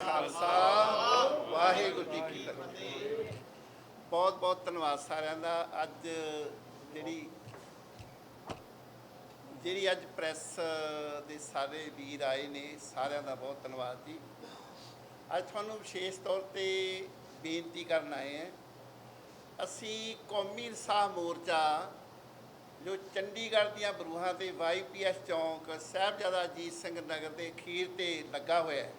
ਖਾਲਸਾ, ਵਾਹਿਗੁਰੂ ਜੀ ਕੀ ਫਤਿਹ। ਬਹੁਤ ਬਹੁਤ ਧੰਨਵਾਦ ਸਾਰਿਆਂ ਦਾ। ਅੱਜ ਜਿਹੜੀ ਜਿਹੜੀ ਅੱਜ ਪ੍ਰੈਸ ਦੇ ਸਾਰੇ ਵੀਰ ਆਏ ਨੇ, ਸਾਰਿਆਂ ਦਾ ਬਹੁਤ ਧੰਨਵਾਦ ਜੀ। ਅੱਜ ਤੁਹਾਨੂੰ ਵਿਸ਼ੇਸ਼ ਤੌਰ ਤੇ ਬੇਨਤੀ ਕਰਨ ਆਏ ਹਾਂ, ਅਸੀਂ ਕੌਮੀ ਇਨਸਾਫ ਮੋਰਚਾ, ਜੋ ਚੰਡੀਗੜ੍ਹ ਦੀਆਂ ਬਰੂਹਾਂ ਤੇ ਵਾਈਪੀਐਸ ਚੌਂਕ, ਸਾਹਿਬਜ਼ਾਦਾ ਅਜੀਤ ਸਿੰਘ ਨਗਰ ਦੇ ਅਖੀਰ ਤੇ ਲੱਗਾ ਹੋਇਆ ਹੈ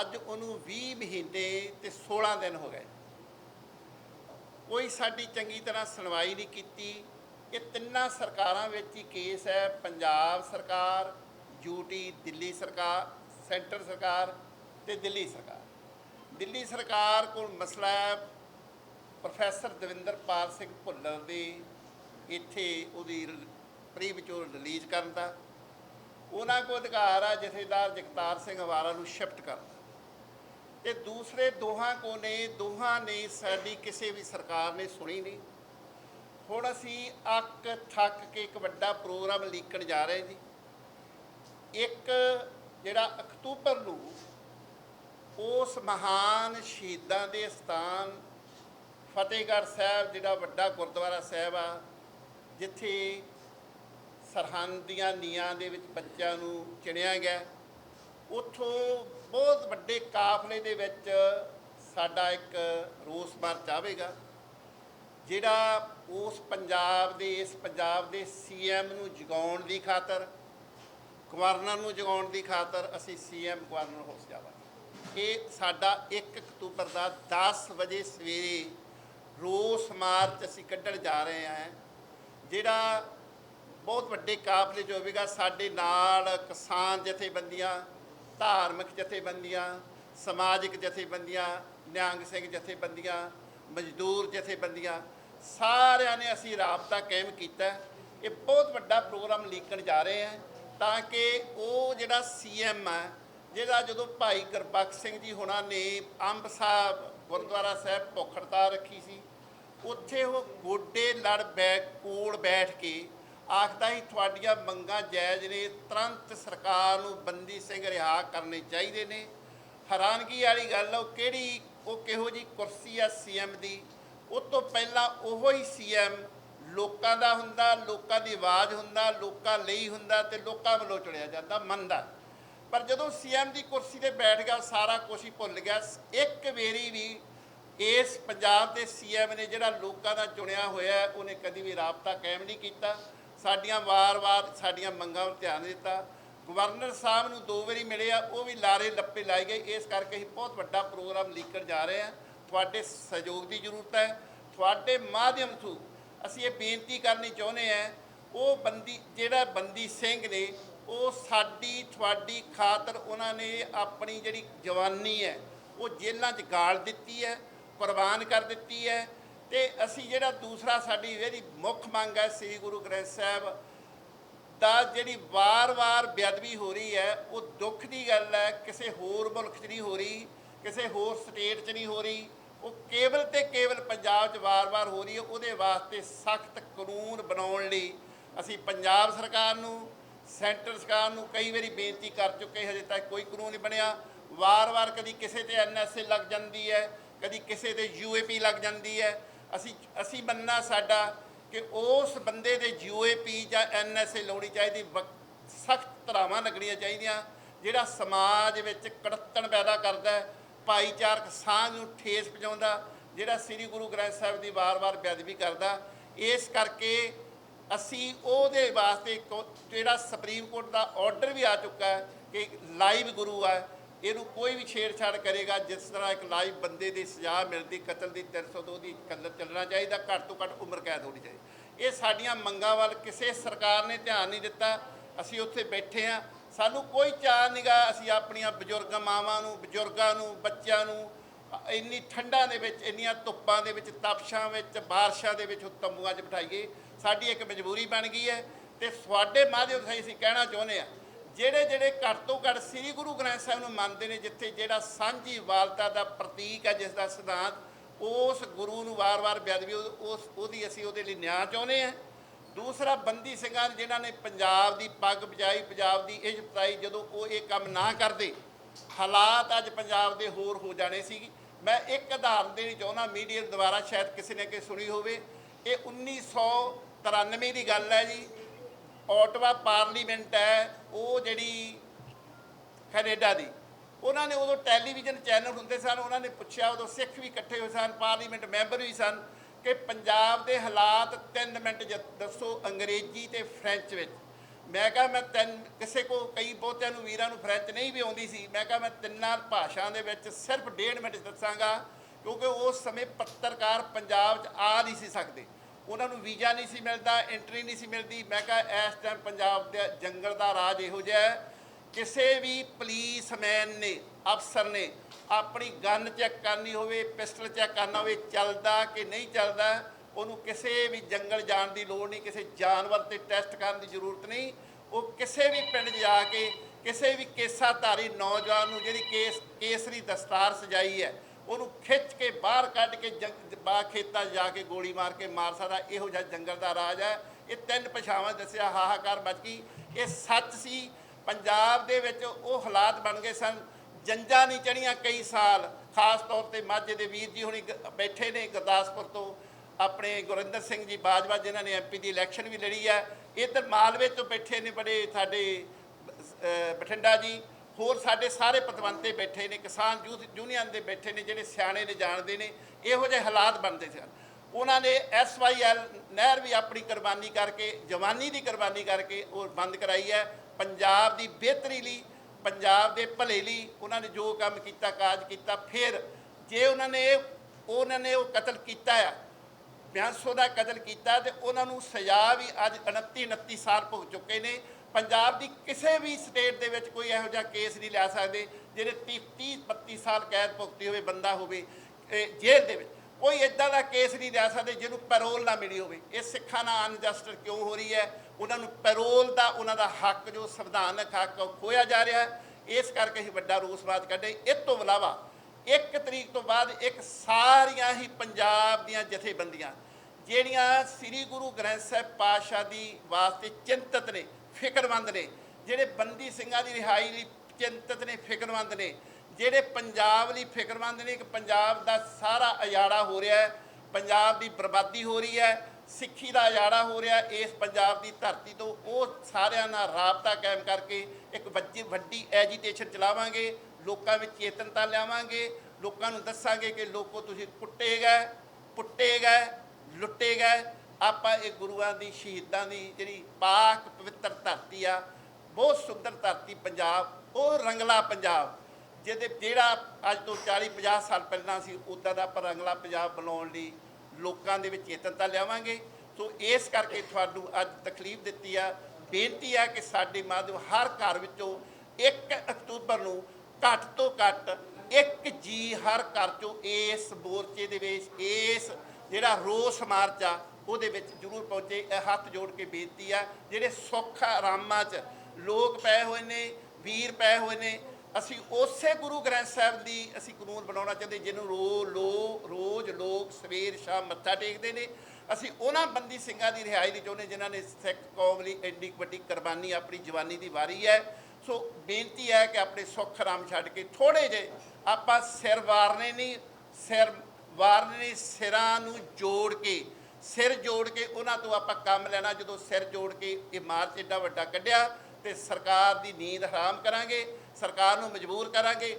ਅੱਜ ਉਹਨੂੰ 20 ਮਹੀਨੇ ਤੇ 16 ਦਿਨ ਹੋ ਗਏ। ਕੋਈ ਸਾਡੀ ਚੰਗੀ ਤਰ੍ਹਾਂ ਸੁਣਵਾਈ ਨਹੀਂ ਕੀਤੀ। ਇਹ ਤਿੰਨਾਂ ਸਰਕਾਰਾਂ ਵਿੱਚ ਹੀ ਕੇਸ ਹੈ। ਪੰਜਾਬ ਸਰਕਾਰ ਯੂਟੀ ਦਿੱਲੀ ਸਰਕਾਰ, ਸੈਂਟਰ ਸਰਕਾਰ ਤੇ ਦਿੱਲੀ ਸਰਕਾਰ। ਦਿੱਲੀ ਸਰਕਾਰ ਕੋਲ ਮਸਲਾ ਹੈ ਪ੍ਰੋਫੈਸਰ ਦਵਿੰਦਰਪਾਲ ਸਿੰਘ ਭੁੱਲਰ ਦੀ ਇੱਥੇ ਉਹਦੀ ਪ੍ਰੀ ਵਿਚੋਂ ਰਿਲੀਜ਼ ਕਰਨ ਦਾ। ਉਹਨਾਂ ਕੋਲ ਅਧਿਕਾਰ ਆ, ਜਥੇਦਾਰ ਜਗਤਾਰ ਸਿੰਘ ਅਵਾਰਾ ਨੂੰ ਸ਼ਿਫਟ ਕਰਨ ਦਾ। ਤੇ ਦੂਸਰੇ ਦੋਹਾਂ ਕੋ ਨੇ, ਦੋਹਾਂ ਨੇ ਸਾਡੀ ਕਿਸੇ ਵੀ ਸਰਕਾਰ ਨੇ ਸੁਣੀ ਨਹੀਂ। ਹੁਣ ਅਸੀਂ ਅੱਕ ਥੱਕ ਕੇ ਇੱਕ ਵੱਡਾ ਪ੍ਰੋਗਰਾਮ ਲੀਕਣ ਜਾ ਰਹੇ ਜੀ। ਇੱਕ ਜਿਹੜਾ ਅਕਤੂਬਰ ਨੂੰ ਉਸ ਮਹਾਨ ਸ਼ਹੀਦਾਂ ਦੇ ਸਥਾਨ ਫਤਿਹਗੜ੍ਹ ਸਾਹਿਬ, ਜਿਹੜਾ ਵੱਡਾ ਗੁਰਦੁਆਰਾ ਸਾਹਿਬ ਆ, ਜਿੱਥੇ ਸਰਹੰਦ ਦੀਆਂ ਨੀਆਂ ਦੇ ਵਿੱਚ ਬੱਚਿਆਂ ਨੂੰ ਚਿਣਿਆ ਗਿਆ। ਉੱਥੋਂ ਬਹੁਤ ਵੱਡੇ ਕਾਫਲੇ ਦੇ ਵਿੱਚ ਸਾਡਾ ਇੱਕ ਰੋਸ ਮਾਰਚ ਆਵੇਗਾ ਜਿਹੜਾ ਉਸ ਪੰਜਾਬ ਦੇ, ਇਸ ਪੰਜਾਬ ਦੇ ਸੀਐਮ ਨੂੰ ਜਗਾਉਣ ਦੀ ਖਾਤਰ, ਗਵਰਨਰ ਨੂੰ ਜਗਾਉਣ ਦੀ ਖਾਤਰ ਅਸੀਂ ਸੀਐਮ ਗਵਰਨਰ ਹਾਊਸ ਜਾਵਾਂਗੇ। ਇਹ ਸਾਡਾ 1 ਅਕਤੂਬਰ ਦਾ 10 ਵਜੇ ਸਵੇਰੇ ਰੋਸ ਮਾਰਚ ਅਸੀਂ ਕੱਢਣ ਜਾ ਰਹੇ ਹਾਂ, ਜਿਹੜਾ ਬਹੁਤ ਵੱਡੇ ਕਾਫਲੇ 'ਚ ਹੋਵੇਗਾ, ਸਾਡੇ ਨਾਲ ਕਿਸਾਨ ਜਥੇਬੰਦੀਆਂ ਧਾਰਮਿਕ ਜਥੇਬੰਦੀਆਂ, ਸਮਾਜਿਕ ਜਥੇਬੰਦੀਆਂ, ਨਿਹੰਗ ਸਿੰਘ ਜਥੇਬੰਦੀਆਂ, ਮਜ਼ਦੂਰ ਜਥੇਬੰਦੀਆਂ, ਸਾਰਿਆਂ ਨੇ ਅਸੀਂ ਰਾਬਤਾ ਕਾਇਮ ਕੀਤਾ ਇਹ ਬਹੁਤ ਵੱਡਾ ਪ੍ਰੋਗਰਾਮ ਲੀਕਣ ਜਾ ਰਹੇ ਹਾਂ ਤਾਂ ਕਿ ਉਹ ਜਿਹੜਾ ਸੀਐਮ ਹੈ ਜਿਹੜਾ ਜਦੋਂ ਭਾਈ ਗੁਰਬਖਸ਼ ਸਿੰਘ ਜੀ ਹੁਣਾਂ ਨੇ ਅੰਬ ਸਾਹਿਬ ਗੁਰਦੁਆਰਾ ਸਾਹਿਬ ਭੁੱਖ ਹੜਤਾਲ ਰੱਖੀ ਸੀ, ਉੱਥੇ ਉਹ ਗੋਡੇ ਲੜ ਬੈ, ਕੋਲ ਬੈਠ ਕੇ ਆਖਦਾ ਹੀ ਤੁਹਾਡੀਆਂ ਮੰਗਾਂ ਜਾਇਜ਼ ਨੇ, ਤੁਰੰਤ ਸਰਕਾਰ ਨੂੰ ਬੰਦੀ ਸਿੰਘ ਰਿਹਾ ਕਰਨੇ ਚਾਹੀਦੇ ਨੇ। ਹੈਰਾਨਗੀ ਵਾਲੀ ਗੱਲ ਉਹ ਕਿਹੜੀ, ਉਹ ਕਿਹੋ ਜੀ ਕੁਰਸੀ ਆ ਸੀਐਮ ਦੀ? ਉਹ ਤੋਂ ਪਹਿਲਾਂ ਉਹੋ ਹੀ ਸੀਐਮ ਲੋਕਾਂ ਦਾ ਹੁੰਦਾ, ਲੋਕਾਂ ਦੀ ਆਵਾਜ਼ ਹੁੰਦਾ, ਲੋਕਾਂ ਲਈ ਹੁੰਦਾ ਤੇ ਲੋਕਾਂ ਵੱਲੋਂ ਚੁਣਿਆ ਜਾਂਦਾ, ਮੰਨਦਾ। ਪਰ ਜਦੋਂ ਸੀਐਮ ਦੀ ਕੁਰਸੀ ਤੇ ਬੈਠ ਗਿਆ, ਸਾਰਾ ਕੁਝ ਹੀ ਭੁੱਲ ਗਿਆ। ਇੱਕ ਵੇਰੀ ਵੀ ਇਸ ਪੰਜਾਬ ਦੇ ਸੀਐਮ ਨੇ ਜਿਹੜਾ ਲੋਕਾਂ ਦਾ ਚੁਣਿਆ ਹੋਇਆ, ਉਹਨੇ ਕਦੀ ਵੀ ਰਾਬਤਾ ਕਾਇਮ ਨਹੀਂ ਕੀਤਾ। ਸਾਡੀਆਂ ਵਾਰ-ਵਾਰ ਸਾਡੀਆਂ ਮੰਗਾਂ ਵੱਲ ਧਿਆਨ ਦਿੱਤਾ। ਗਵਰਨਰ ਸਾਹਿਬ ਨੂੰ ਦੋ ਵਾਰੀ ਮਿਲੇ ਆ, ਉਹ ਵੀ ਲਾਰੇ ਲੱਪੇ ਲਾਏ ਗਏ। ਇਸ ਕਰਕੇ ਅਸੀਂ ਬਹੁਤ ਵੱਡਾ ਪ੍ਰੋਗਰਾਮ ਲੀਕਣ ਜਾ ਰਹੇ ਹਾਂ। ਤੁਹਾਡੇ ਸਹਿਯੋਗ ਦੀ ਜ਼ਰੂਰਤ ਹੈ। ਤੁਹਾਡੇ ਮਾਧਿਅਮ ਤੋਂ ਅਸੀਂ ਇਹ ਬੇਨਤੀ ਕਰਨੀ ਚਾਹੁੰਦੇ ਹਾਂ, ਉਹ ਬੰਦੀ, ਜਿਹੜਾ ਬੰਦੀ ਸਿੰਘ ਨੇ, ਉਹ ਸਾਡੀ, ਤੁਹਾਡੀ ਖਾਤਰ ਉਹਨਾਂ ਨੇ ਆਪਣੀ ਜਿਹੜੀ ਜਵਾਨੀ ਹੈ, ਉਹ ਜੇਲ੍ਹਾਂ 'ਚ ਗਾਲ ਦਿੱਤੀ ਹੈ ਪ੍ਰਵਾਨ ਕਰ ਦਿੱਤੀ ਹੈ। ਤੇ ਅਸੀਂ ਜਿਹੜਾ ਦੂਸਰਾ ਸਾਡੀ ਜਿਹੜੀ ਮੁੱਖ ਮੰਗ ਹੈ, ਸ੍ਰੀ ਗੁਰੂ ਗ੍ਰੰਥ ਸਾਹਿਬ ਦਾ ਜਿਹੜੀ ਵਾਰ-ਵਾਰ ਬੇਅਦਬੀ ਹੋ ਰਹੀ ਹੈ, ਉਹ ਦੁੱਖ ਦੀ ਗੱਲ ਹੈ, ਕਿਸੇ ਹੋਰ ਮੁਲਕ 'ਚ ਨਹੀਂ ਹੋ ਰਹੀ, ਕਿਸੇ ਹੋਰ ਸਟੇਟ 'ਚ ਨਹੀਂ ਹੋ ਰਹੀ, ਉਹ ਕੇਵਲ ਤੇ ਕੇਵਲ ਪੰਜਾਬ 'ਚ ਵਾਰ-ਵਾਰ ਹੋ ਰਹੀ ਹੈ, ਉਹਦੇ ਵਾਸਤੇ ਸਖਤ ਕਾਨੂੰਨ ਬਣਾਉਣ ਲਈ ਅਸੀਂ ਪੰਜਾਬ ਸਰਕਾਰ ਨੂੰ, ਸੈਂਟਰ ਸਰਕਾਰ ਨੂੰ ਕਈ ਵਾਰੀ ਬੇਨਤੀ ਕਰ ਚੁੱਕੇ ਹਜੇ ਤੱਕ ਕੋਈ ਕਾਨੂੰਨ ਨਹੀਂ ਬਣਿਆ। ਵਾਰ-ਵਾਰ ਕਦੀ ਕਿਸੇ ਤੇ ਐਨਐਸਏ ਲੱਗ ਜਾਂਦੀ ਹੈ, ਕਦੀ ਕਿਸੇ ਤੇ ਯੂਏਪੀ ਲੱਗ ਜਾਂਦੀ ਹੈ ਅਸੀਂ ਅਸੀਂ ਮੰਨਣਾ ਸਾਡਾ ਕਿ ਉਸ ਬੰਦੇ ਦੇ ਯੂਏਪੀ ਜਾਂ ਐਨਐਸਏ ਲਾਉਣੀ ਚਾਹੀਦੀ ਸਖਤ ਧਾਰਾਵਾਂ ਲੱਗਣੀਆਂ ਚਾਹੀਦੀਆਂ, ਜਿਹੜਾ ਸਮਾਜ ਵਿੱਚ ਕੜਤਣ ਪੈਦਾ ਕਰਦਾ ਹੈ, ਭਾਈਚਾਰਕ ਸਾਂਝ ਨੂੰ ਠੇਸ ਪਹੁੰਚਾਉਂਦਾ, ਜਿਹੜਾ ਸ੍ਰੀ ਗੁਰੂ ਗ੍ਰੰਥ ਸਾਹਿਬ ਦੀ ਵਾਰ-ਵਾਰ ਬੇਅਦਬੀ ਕਰਦਾ। ਇਸ ਕਰਕੇ ਅਸੀਂ ਉਹਦੇ ਵਾਸਤੇ ਕੋ- ਜਿਹੜਾ ਸੁਪਰੀਮ ਕੋਰਟ ਦਾ ਆਰਡਰ ਵੀ ਆ ਚੁੱਕਾ ਹੈ ਕਿ ਲਾਈਵ ਗੁਰੂ ਹੈ ਇਹਨੂੰ ਕੋਈ ਵੀ ਛੇੜਛਾੜ ਕਰੇਗਾ, ਜਿਸ ਤਰ੍ਹਾਂ ਇੱਕ ਲਾਈਵ ਬੰਦੇ ਦੀ ਸਜ਼ਾ ਮਿਲਦੀ, ਕਤਲ ਦੀ 302 ਦੀ ਕਤਲ ਚੱਲਣਾ ਚਾਹੀਦਾ, ਘੱਟ ਤੋਂ ਘੱਟ ਉਮਰ ਕੈਦ ਹੋਣੀ ਚਾਹੀਦੀ। ਇਹ ਸਾਡੀਆਂ ਮੰਗਾਂ ਵੱਲ ਕਿਸੇ ਸਰਕਾਰ ਨੇ ਧਿਆਨ ਨਹੀਂ ਦਿੱਤਾ। ਅਸੀਂ ਉੱਥੇ ਬੈਠੇ ਆ ਸਾਨੂੰ ਕੋਈ ਚਾਹ ਨਹੀਂਗਾ ਅਸੀਂ ਆਪਣੀਆਂ ਬਜ਼ੁਰਗ, ਮਾਵਾਂ ਨੂੰ, ਬਜ਼ੁਰਗਾਂ ਨੂੰ, ਬੱਚਿਆਂ ਨੂੰ, ਇੰਨੀ ਠੰਡਾਂ ਦੇ ਵਿੱਚ, ਇੰਨੀਆਂ ਧੁੱਪਾਂ ਦੇ ਵਿੱਚ, ਤਪਸ਼ਾਂ ਵਿੱਚ, ਬਾਰਿਸ਼ਾਂ ਦੇ ਵਿੱਚ ਉਹ ਤੰਬੂਆਂ 'ਚ ਬਿਠਾਈਏ, ਸਾਡੀ ਇੱਕ ਮਜਬੂਰੀ ਬਣ ਗਈ ਹੈ। ਤੇ ਤੁਹਾਡੇ ਮਾਧਿਅਮ ਰਾਹੀਂ ਅਸੀਂ ਕਹਿਣਾ ਚਾਹੁੰਦੇ ਆ ਜਿਹੜੇ ਜਿਹੜੇ ਘੱਟ ਤੋਂ ਘੱਟ ਸ੍ਰੀ ਗੁਰੂ ਗ੍ਰੰਥ ਸਾਹਿਬ ਨੂੰ ਮੰਨਦੇ ਨੇ, ਜਿੱਥੇ ਜਿਹੜਾ ਸਾਂਝੀ ਵਾਲਤਾ ਦਾ ਪ੍ਰਤੀਕ ਹੈ ਜਿਸ ਦਾ ਸਿਧਾਂਤ, ਉਸ ਗੁਰੂ ਨੂੰ ਵਾਰ-ਵਾਰ ਬੇਅਦਬੀ ਉਸ, ਉਹਦੀ ਅਸੀਂ ਉਹਦੇ ਲਈ ਨਿਆਂ ਚਾਹੁੰਦੇ ਆ ਦੂਸਰਾ, ਬੰਦੀ ਸਿੰਘਾਂ ਜਿਨ੍ਹਾਂ ਨੇ ਪੰਜਾਬ ਦੀ ਪੱਗ ਬਜਾਈ ਪੰਜਾਬ ਦੀ ਇੱਜ਼ਤ ਬਤਾਈ ਜਦੋਂ ਉਹ ਇਹ ਕੰਮ ਨਾ ਕਰਦੇ, ਹਾਲਾਤ ਅੱਜ ਪੰਜਾਬ ਦੇ ਹੋਰ ਹੋ ਜਾਣੇ ਸੀ। ਮੈਂ ਇੱਕ ਉਦਾਹਰਨ ਦੇਣੀ ਚਾਹੁੰਦਾ, ਮੀਡੀਆ ਦੁਆਰਾ ਸ਼ਾਇਦ ਕਿਸੇ ਨੇ ਕਿ ਸੁਣੀ ਹੋਵੇ। ਇਹ 1993 ਦੀ ਗੱਲ ਹੈ ਜੀ। ਆਟਵਾ ਪਾਰਲੀਮੈਂਟ ਹੈ, ਉਹ ਜਿਹੜੀ ਕੈਨੇਡਾ ਦੀ। ਉਹਨਾਂ ਨੇ ਉਦੋਂ ਟੈਲੀਵਿਜ਼ਨ ਚੈਨਲ ਹੁੰਦੇ ਸਨ, ਉਹਨਾਂ ਨੇ ਪੁੱਛਿਆ, ਉਦੋਂ ਸਿੱਖ ਵੀ ਇਕੱਠੇ ਹੋਏ ਸਨ, ਪਾਰਲੀਮੈਂਟ ਮੈਂਬਰ ਵੀ ਸਨ, ਕਿ ਪੰਜਾਬ ਦੇ ਹਾਲਾਤ 3 ਮਿੰਟ 'ਚ ਦੱਸੋ ਅੰਗਰੇਜ਼ੀ ਤੇ ਫ੍ਰੈਂਚ ਵਿੱਚ। ਮੈਂ ਕਿਹਾ, ਮੈਂ ਤਿੰਨ, ਕਿਸੇ ਕੋ ਕਈ ਬਹੁਤਿਆਂ ਨੂੰ ਵੀਰਾਂ ਨੂੰ ਫ੍ਰੈਂਚ ਨਹੀਂ ਵੀ ਆਉਂਦੀ ਸੀ। ਮੈਂ ਕਿਹਾ, ਮੈਂ ਤਿੰਨਾਂ ਭਾਸ਼ਾ ਦੇ ਵਿੱਚ ਸਿਰਫ ਡੇਢ ਮਿੰਟ ਦੱਸਾਂਗਾ, ਕਿਉਂਕਿ ਉਸ ਸਮੇਂ ਪੱਤਰਕਾਰ ਪੰਜਾਬ 'ਚ ਆ ਨਹੀਂ ਸੀ ਸਕਦੇ। ਉਹਨਾਂ ਨੂੰ ਵੀਜ਼ਾ ਨਹੀਂ ਸੀ ਮਿਲਦਾ ਐਂਟਰੀ ਨਹੀਂ ਸੀ ਮਿਲਦੀ। ਮੈਂ ਕਿਹਾ, ਇਸ ਟਾਈਮ ਪੰਜਾਬ ਦੇ ਜੰਗਲ ਦਾ ਰਾਜ ਇਹੋ ਜਿਹਾ ਹੈ। ਕਿਸੇ ਵੀ ਪੁਲਿਸਮੈਨ ਨੇ, ਅਫਸਰ ਨੇ ਆਪਣੀ ਗਨ ਚੈੱਕ ਕਰਨੀ ਹੋਵੇ ਪਿਸਟਲ ਚੈੱਕ ਕਰਨਾ ਹੋਵੇ, ਚੱਲਦਾ ਕਿ ਨਹੀਂ ਚੱਲਦਾ, ਉਹਨੂੰ ਕਿਸੇ ਵੀ ਜੰਗਲ ਜਾਣ ਦੀ ਲੋੜ ਨਹੀਂ, ਕਿਸੇ ਜਾਨਵਰ ਤੇ ਟੈਸਟ ਕਰਨ ਦੀ ਜ਼ਰੂਰਤ ਨਹੀਂ। ਉਹ ਕਿਸੇ ਵੀ ਪਿੰਡ ਜਾ ਕੇ, ਕਿਸੇ ਵੀ ਕੇਸਾਧਾਰੀ ਨੌਜਵਾਨ ਨੂੰ ਜਿਹੜੀ ਕੇਸ, ਕੇਸਰੀ ਦਸਤਾਰ ਸਜਾਈ ਹੈ ਉਹਨੂੰ ਖਿੱਚ ਕੇ ਬਾਹਰ ਕੱਢ ਕੇ ਜੰਗ ਬਾ ਖੇਤਾਂ 'ਚ ਜਾ ਕੇ ਗੋਲੀ ਮਾਰ ਕੇ ਮਾਰ ਸਕਦਾ, ਇਹੋ ਜਿਹਾ ਜੰਗਲ ਦਾ ਰਾਜ ਹੈ। ਇਹ ਤਿੰਨ ਭਾਸ਼ਾਵਾਂ ਦੱਸਿਆ, ਹਾਹਾਕਾਰ ਮਚ ਗਈ। ਇਹ ਸੱਚ ਸੀ। ਪੰਜਾਬ ਦੇ ਵਿੱਚ ਉਹ ਹਾਲਾਤ ਬਣ ਗਏ ਸਨ। ਜੰਜਾਂ ਨਹੀਂ ਚੜੀਆਂ ਕਈ ਸਾਲ। ਖਾਸ ਤੌਰ ਤੇ ਮਾਝੇ ਦੇ ਵੀਰ ਜੀ ਹੁਣੀ ਗ- ਬੈਠੇ ਨੇ ਗੁਰਦਾਸਪੁਰ ਤੋਂ। ਆਪਣੇ ਗੁਰਿੰਦਰ ਸਿੰਘ ਜੀ ਬਾਜਵਾ, ਜਿਨ੍ਹਾਂ ਨੇ ਐਮਪੀ ਦੀ ਇਲੈਕਸ਼ਨ ਵੀ ਲੜੀ ਹੈ। ਇੱਧਰ ਮਾਲਵੇ ਤੋਂ ਬੈਠੇ ਨੇ ਬੜੇ ਸਾਡੇ ਬਠਿੰਡਾ ਜੀ। ਹੋਰ ਸਾਡੇ ਸਾਰੇ ਪਤਵੰਤੇ ਬੈਠੇ ਨੇ, ਕਿਸਾਨ ਯੂਥ ਯੂਨੀਅਨ ਦੇ ਬੈਠੇ ਨੇ, ਜਿਹੜੇ ਸਿਆਣੇ ਨੇ, ਜਾਣਦੇ ਨੇ, ਇਹੋ ਜਿਹੇ ਹਾਲਾਤ ਬਣਦੇ ਸਨ। ਉਹਨਾਂ ਨੇ ਐਸਵਾਈਐਲ ਨਹਿਰ ਵੀ ਆਪਣੀ ਕੁਰਬਾਨੀ ਕਰਕੇ, ਜਵਾਨੀ ਦੀ ਕੁਰਬਾਨੀ ਕਰਕੇ ਉਹ ਬੰਦ ਕਰਾਈ ਹੈ। ਪੰਜਾਬ ਦੀ ਬਿਹਤਰੀ ਲਈ, ਪੰਜਾਬ ਦੇ ਭਲੇ ਲਈ ਉਹਨਾਂ ਨੇ ਜੋ ਕੰਮ ਕੀਤਾ, ਕਾਜ ਕੀਤਾ, ਫਿਰ ਜੇ ਉਹਨਾਂ ਨੇ ਉਹਨਾਂ ਨੇ ਉਹ ਕਤਲ ਕੀਤਾ ਆ ਬਿਆੰਸੋ ਦਾ ਕਤਲ ਕੀਤਾ ਤੇ ਉਹਨਾਂ ਨੂੰ ਸਜ਼ਾ ਵੀ ਅੱਜ 29 29 ਸਾਲ ਭੁਗਤ ਚੁੱਕੇ ਨੇ। ਪੰਜਾਬ ਦੀ ਕਿਸੇ ਵੀ ਸਟੇਟ ਦੇ ਵਿੱਚ ਕੋਈ ਇਹੋ ਜਿਹਾ ਕੇਸ ਨਹੀਂ ਲੈ ਸਕਦੇ ਜਿਹੜੇ 30 30 32 ਸਾਲ ਕੈਦ ਭੁਗਤੀ ਹੋਵੇ, ਬੰਦਾ ਹੋਵੇ ਜੇਲ੍ਹ ਦੇ ਵਿੱਚ। ਕੋਈ ਇਦਾਂ ਦਾ ਕੇਸ ਨਹੀਂ ਲੈ ਸਕਦੇ ਜਿਹਨੂੰ ਪੈਰੋਲ ਨਾ ਮਿਲੀ ਹੋਵੇ। ਇਹ ਸਿੱਖਾਂ ਨਾਲ ਅਨਜਸਟ ਕਿਉਂ ਹੋ ਰਹੀ ਹੈ? ਉਹਨਾਂ ਨੂੰ ਪੈਰੋਲ ਦਾ, ਉਹਨਾਂ ਦਾ ਹੱਕ, ਜੋ ਸੰਵਿਧਾਨਕ ਹੱਕ ਉਹ ਖੋਇਆ ਜਾ ਰਿਹਾ ਹੈ। ਇਸ ਕਰਕੇ ਅਸੀਂ ਵੱਡਾ ਰੋਸ ਬਾਤ ਕੱਢੇ ਇਸ ਤੋਂ ਇਲਾਵਾ ਇੱਕ ਤਰੀਕ ਤੋਂ ਬਾਅਦ ਇੱਕ ਸਾਰੀਆਂ ਹੀ ਪੰਜਾਬ ਦੀਆਂ ਜਥੇਬੰਦੀਆਂ, ਜਿਹੜੀਆਂ ਸ੍ਰੀ ਗੁਰੂ ਗ੍ਰੰਥ ਸਾਹਿਬ ਪਾਤਸ਼ਾਹ ਦੀ ਵਾਸਤੇ ਚਿੰਤਤ ਨੇ ਫਿਕਰਮੰਦ ਨੇ, ਜਿਹੜੇ ਬੰਦੀ ਸਿੰਘਾਂ ਦੀ ਰਿਹਾਈ ਲਈ ਚਿੰਤਤ ਨੇ, ਫਿਕਰਮੰਦ ਨੇ। ਜਿਹੜੇ ਪੰਜਾਬ ਲਈ ਫਿਕਰਮੰਦ ਨੇ ਕਿ ਪੰਜਾਬ ਦਾ ਸਾਰਾ ਅਜਾੜਾ ਹੋ ਰਿਹਾ ਹੈ, ਪੰਜਾਬ ਦੀ ਬਰਬਾਦੀ ਹੋ ਰਹੀ ਹੈ, ਸਿੱਖੀ ਦਾ ਅਜਾੜਾ ਹੋ ਰਿਹਾ, ਇਸ ਪੰਜਾਬ ਦੀ ਧਰਤੀ ਤੋਂ ਉਹ ਸਾਰਿਆਂ ਨਾਲ ਰਾਬਤਾ ਕਾਇਮ ਕਰਕੇ ਇੱਕ ਵੱਡੀ ਵੱਡੀ ਐਜੀਟੇਸ਼ਨ ਚਲਾਵਾਂਗੇ, ਲੋਕਾਂ ਵਿੱਚ ਚੇਤਨਤਾ ਲਿਆਵਾਂਗੇ, ਲੋਕਾਂ ਨੂੰ ਦੱਸਾਂਗੇ ਕਿ ਲੋਕੋ ਤੁਸੀਂ ਕੁੱਟੇ ਗਏ, ਪੁੱਟੇ ਗਏ, ਲੁੱਟੇ ਗਏ ਆਪਾਂ ਇਹ ਗੁਰੂਆਂ ਦੀ, ਸ਼ਹੀਦਾਂ ਦੀ ਜਿਹੜੀ ਪਾਕ ਪਵਿੱਤਰ ਧਰਤੀ ਆ, ਬਹੁਤ ਸੁੰਦਰ ਧਰਤੀ ਪੰਜਾਬ, ਉਹ ਰੰਗਲਾ ਪੰਜਾਬ, ਜਿਹਦੇ ਜਿਹੜਾ ਅੱਜ ਤੋਂ 40 50 ਸਾਲ ਪਹਿਲਾਂ ਸੀ ਉਦਾਂ ਦਾ ਆਪਾਂ ਰੰਗਲਾ ਪੰਜਾਬ ਬਣਾਉਣ ਲਈ ਲੋਕਾਂ ਦੇ ਵਿੱਚ ਚੇਤਨਤਾ ਲਿਆਵਾਂਗੇ। ਸੋ ਇਸ ਕਰਕੇ ਤੁਹਾਨੂੰ ਅੱਜ ਤਕਲੀਫ ਦਿੱਤੀ ਆ, ਬੇਨਤੀ ਆ ਕਿ ਸਾਡੇ ਮਾਧਵ ਹਰ ਘਰ ਵਿੱਚੋਂ 1 ਅਕਤੂਬਰ ਨੂੰ ਘੱਟ ਤੋਂ ਘੱਟ ਇੱਕ ਜੀ ਹਰ ਘਰ ਚੋਂ ਇਸ ਮੋਰਚੇ ਦੇ ਵਿੱਚ, ਇਸ ਜਿਹੜਾ ਰੋਸ ਮਾਰਚ ਆ ਉਹਦੇ ਵਿੱਚ ਜ਼ਰੂਰ ਪਹੁੰਚੇ, ਇਹ ਹੱਥ ਜੋੜ ਕੇ ਬੇਨਤੀ ਆ, ਜਿਹੜੇ ਸੁੱਖ ਆਰਾਮਾਂ 'ਚ ਲੋਕ ਪਏ ਹੋਏ ਨੇ, ਵੀਰ ਪਏ ਹੋਏ ਨੇ, ਅਸੀਂ ਉਸੇ ਗੁਰੂ ਗ੍ਰੰਥ ਸਾਹਿਬ ਦੀ ਅਸੀਂ ਕਾਨੂੰਨ ਬਣਾਉਣਾ ਚਾਹੁੰਦੇ, ਜਿਹਨੂੰ ਰੋ, ਲੋ, ਰੋਜ਼ ਲੋਕ ਸਵੇਰ ਸ਼ਾਮ ਮੱਥਾ ਟੇਕਦੇ ਨੇ। ਅਸੀਂ ਉਹਨਾਂ ਬੰਦੀ ਸਿੰਘਾਂ ਦੀ ਰਿਹਾਈ ਦੀ ਚਾਹੁੰਦੇ, ਜਿਨ੍ਹਾਂ ਨੇ ਸਿੱਖ ਕੌਮ ਲਈ ਐਡੀ ਵੱਡੀ ਕੁਰਬਾਨੀ, ਆਪਣੀ ਜਵਾਨੀ ਦੀ ਵਾਰੀ ਹੈ। ਸੋ ਬੇਨਤੀ ਹੈ ਕਿ ਆਪਣੇ ਸੁੱਖ ਆਰਾਮ ਛੱਡ ਕੇ ਥੋੜੇ ਜੇ ਆਪਾਂ ਸਿਰ ਵਾਰਨੇ ਨਹੀਂ, ਸਿਰ ਵਾਰਨੇ ਸਿਰਾਂ ਨੂੰ ਜੋੜ ਕੇ ਸਿਰ ਜੋੜ ਕੇ ਉਹਨਾਂ ਤੋਂ ਆਪਾਂ ਕੰਮ ਲੈਣਾ। ਜਦੋਂ ਸਿਰ ਜੋੜ ਕੇ ਇਹ ਮਾਰਚ ਏਡਾ ਵੱਡਾ ਕੱਢਿਆ ਤੇ ਸਰਕਾਰ ਦੀ ਨੀਂਦ ਹਰਾਮ ਕਰਾਂਗੇ, ਸਰਕਾਰ ਨੂੰ ਮਜਬੂਰ ਕਰਾਂਗੇ।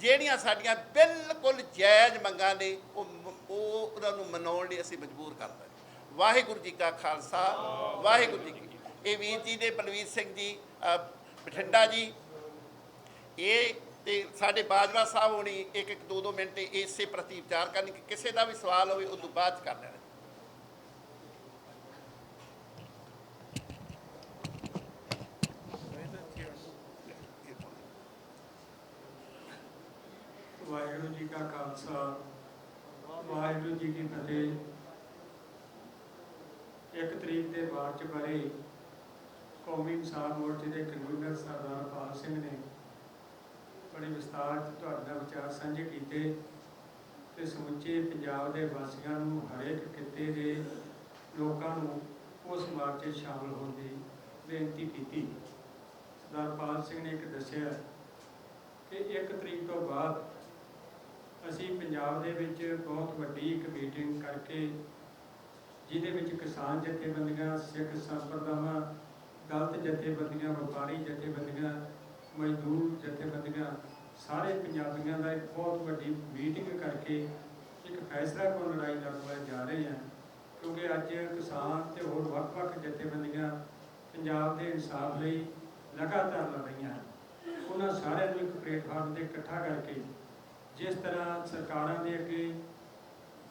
ਜਿਹੜੀਆਂ ਸਾਡੀਆਂ ਬਿਲਕੁਲ ਜਾਇਜ਼ ਮੰਗਾਂ ਨੇ, ਉਹ ਉਹ ਉਹਨਾਂ ਨੂੰ ਮਨਾਉਣ ਲਈ ਅਸੀਂ ਮਜਬੂਰ ਕਰ ਦਾਂਗੇ ਵਾਹਿਗੁਰੂ ਜੀ ਕਾ ਖਾਲਸਾ, ਵਾਹਿਗੁਰੂ ਜੀ ਕੀ ਇਹ ਵੀਰ ਜੀ ਦੇ ਬਲਵੀਰ ਸਿੰਘ ਜੀ ਬਠਿੰਡਾ ਜੀ, ਇਹ ਤੇ ਸਾਡੇ ਬਾਜਵਾ ਸਾਹਿਬ ਹੋਣੀ ਇੱਕ ਇੱਕ ਦੋ ਦੋ ਮਿੰਟ ਇਸੇ ਪ੍ਰਤੀ ਵਿਚਾਰ ਕਰਨ ਕਿ ਕਿਸੇ ਦਾ ਵੀ ਸਵਾਲ ਹੋਵੇ ਉਹ ਤੋਂ ਬਾਅਦ 'ਚ ਕਰ ਲੈਣਾ ਵਾਹਿਗੁਰੂ ਜੀ ਕਾ ਖਾਲਸਾ, ਵਾਹਿਗੁਰੂ ਜੀ ਕੀ ਫਤਿਹ। ਇੱਕ ਤਰੀਕ ਦੇ ਮਾਰਚ ਬਾਰੇ ਕੌਮੀ ਇਨਸਾਨ ਮੋਰਚੇ ਦੇ ਕਨਵੀਨਰ ਸਰਦਾਰ ਪਾਲ ਸਿੰਘ ਨੇ ਬੜੇ ਵਿਸਤਾਰ 'ਚ ਤੁਹਾਡੇ ਵਿਚਾਰ ਸਾਂਝੇ ਕੀਤੇ ਤੇ ਸਮੁੱਚੇ ਪੰਜਾਬ ਦੇ ਵਾਸੀਆਂ ਨੂੰ ਹਰੇਕ ਕਿੱਤੇ ਦੇ ਲੋਕਾਂ ਨੂੰ ਉਸ ਮਾਰਚ ਸ਼ਾਮਲ ਹੋਣ ਦੀ ਬੇਨਤੀ ਕੀਤੀ। ਸਰਦਾਰ ਪਾਲ ਸਿੰਘ ਨੇ ਇੱਕ ਦੱਸਿਆ ਕਿ 1 ਤਰੀਕ ਤੋਂ ਬਾਅਦ ਪੰਜਾਬ ਦੇ ਵਿੱਚ ਬਹੁਤ ਵੱਡੀ ਇੱਕ ਮੀਟਿੰਗ ਕਰਕੇ ਜਿਹਦੇ ਵਿੱਚ ਕਿਸਾਨ ਜਥੇਬੰਦੀਆਂ, ਸਿੱਖ ਸੰਪਰਦਾਵਾਂ ਦਲਿਤ ਜਥੇਬੰਦੀਆਂ, ਵਪਾਰੀ ਜਥੇਬੰਦੀਆਂ, ਮਜ਼ਦੂਰ ਜਥੇਬੰਦੀਆਂ, ਸਾਰੇ ਪੰਜਾਬੀਆਂ ਦਾ ਇੱਕ ਬਹੁਤ ਵੱਡੀ ਮੀਟਿੰਗ ਕਰਕੇ ਇੱਕ ਫੈਸਲਾ ਕੋਲ ਲੜਾਈ ਲੜਵਾਏ ਜਾ ਰਹੇ ਹਨ ਕਿਉਂਕਿ ਅੱਜ ਕਿਸਾਨ ਤੇ ਹੋਰ ਵੱਖ-ਵੱਖ ਜਥੇਬੰਦੀਆਂ ਪੰਜਾਬ ਦੇ ਇਨਸਾਫ ਲਈ ਲਗਾਤਾਰ ਲੜ ਰਹੀਆਂ ਹਨ। ਉਹਨਾਂ ਸਾਰਿਆਂ ਨੂੰ ਇੱਕ ਪਲੇਟਫਾਰਮ ਤੇ ਇਕੱਠਾ ਕਰਕੇ ਜਿਸ ਤਰ੍ਹਾਂ ਸਰਕਾਰਾਂ ਦੇ ਅੱਗੇ,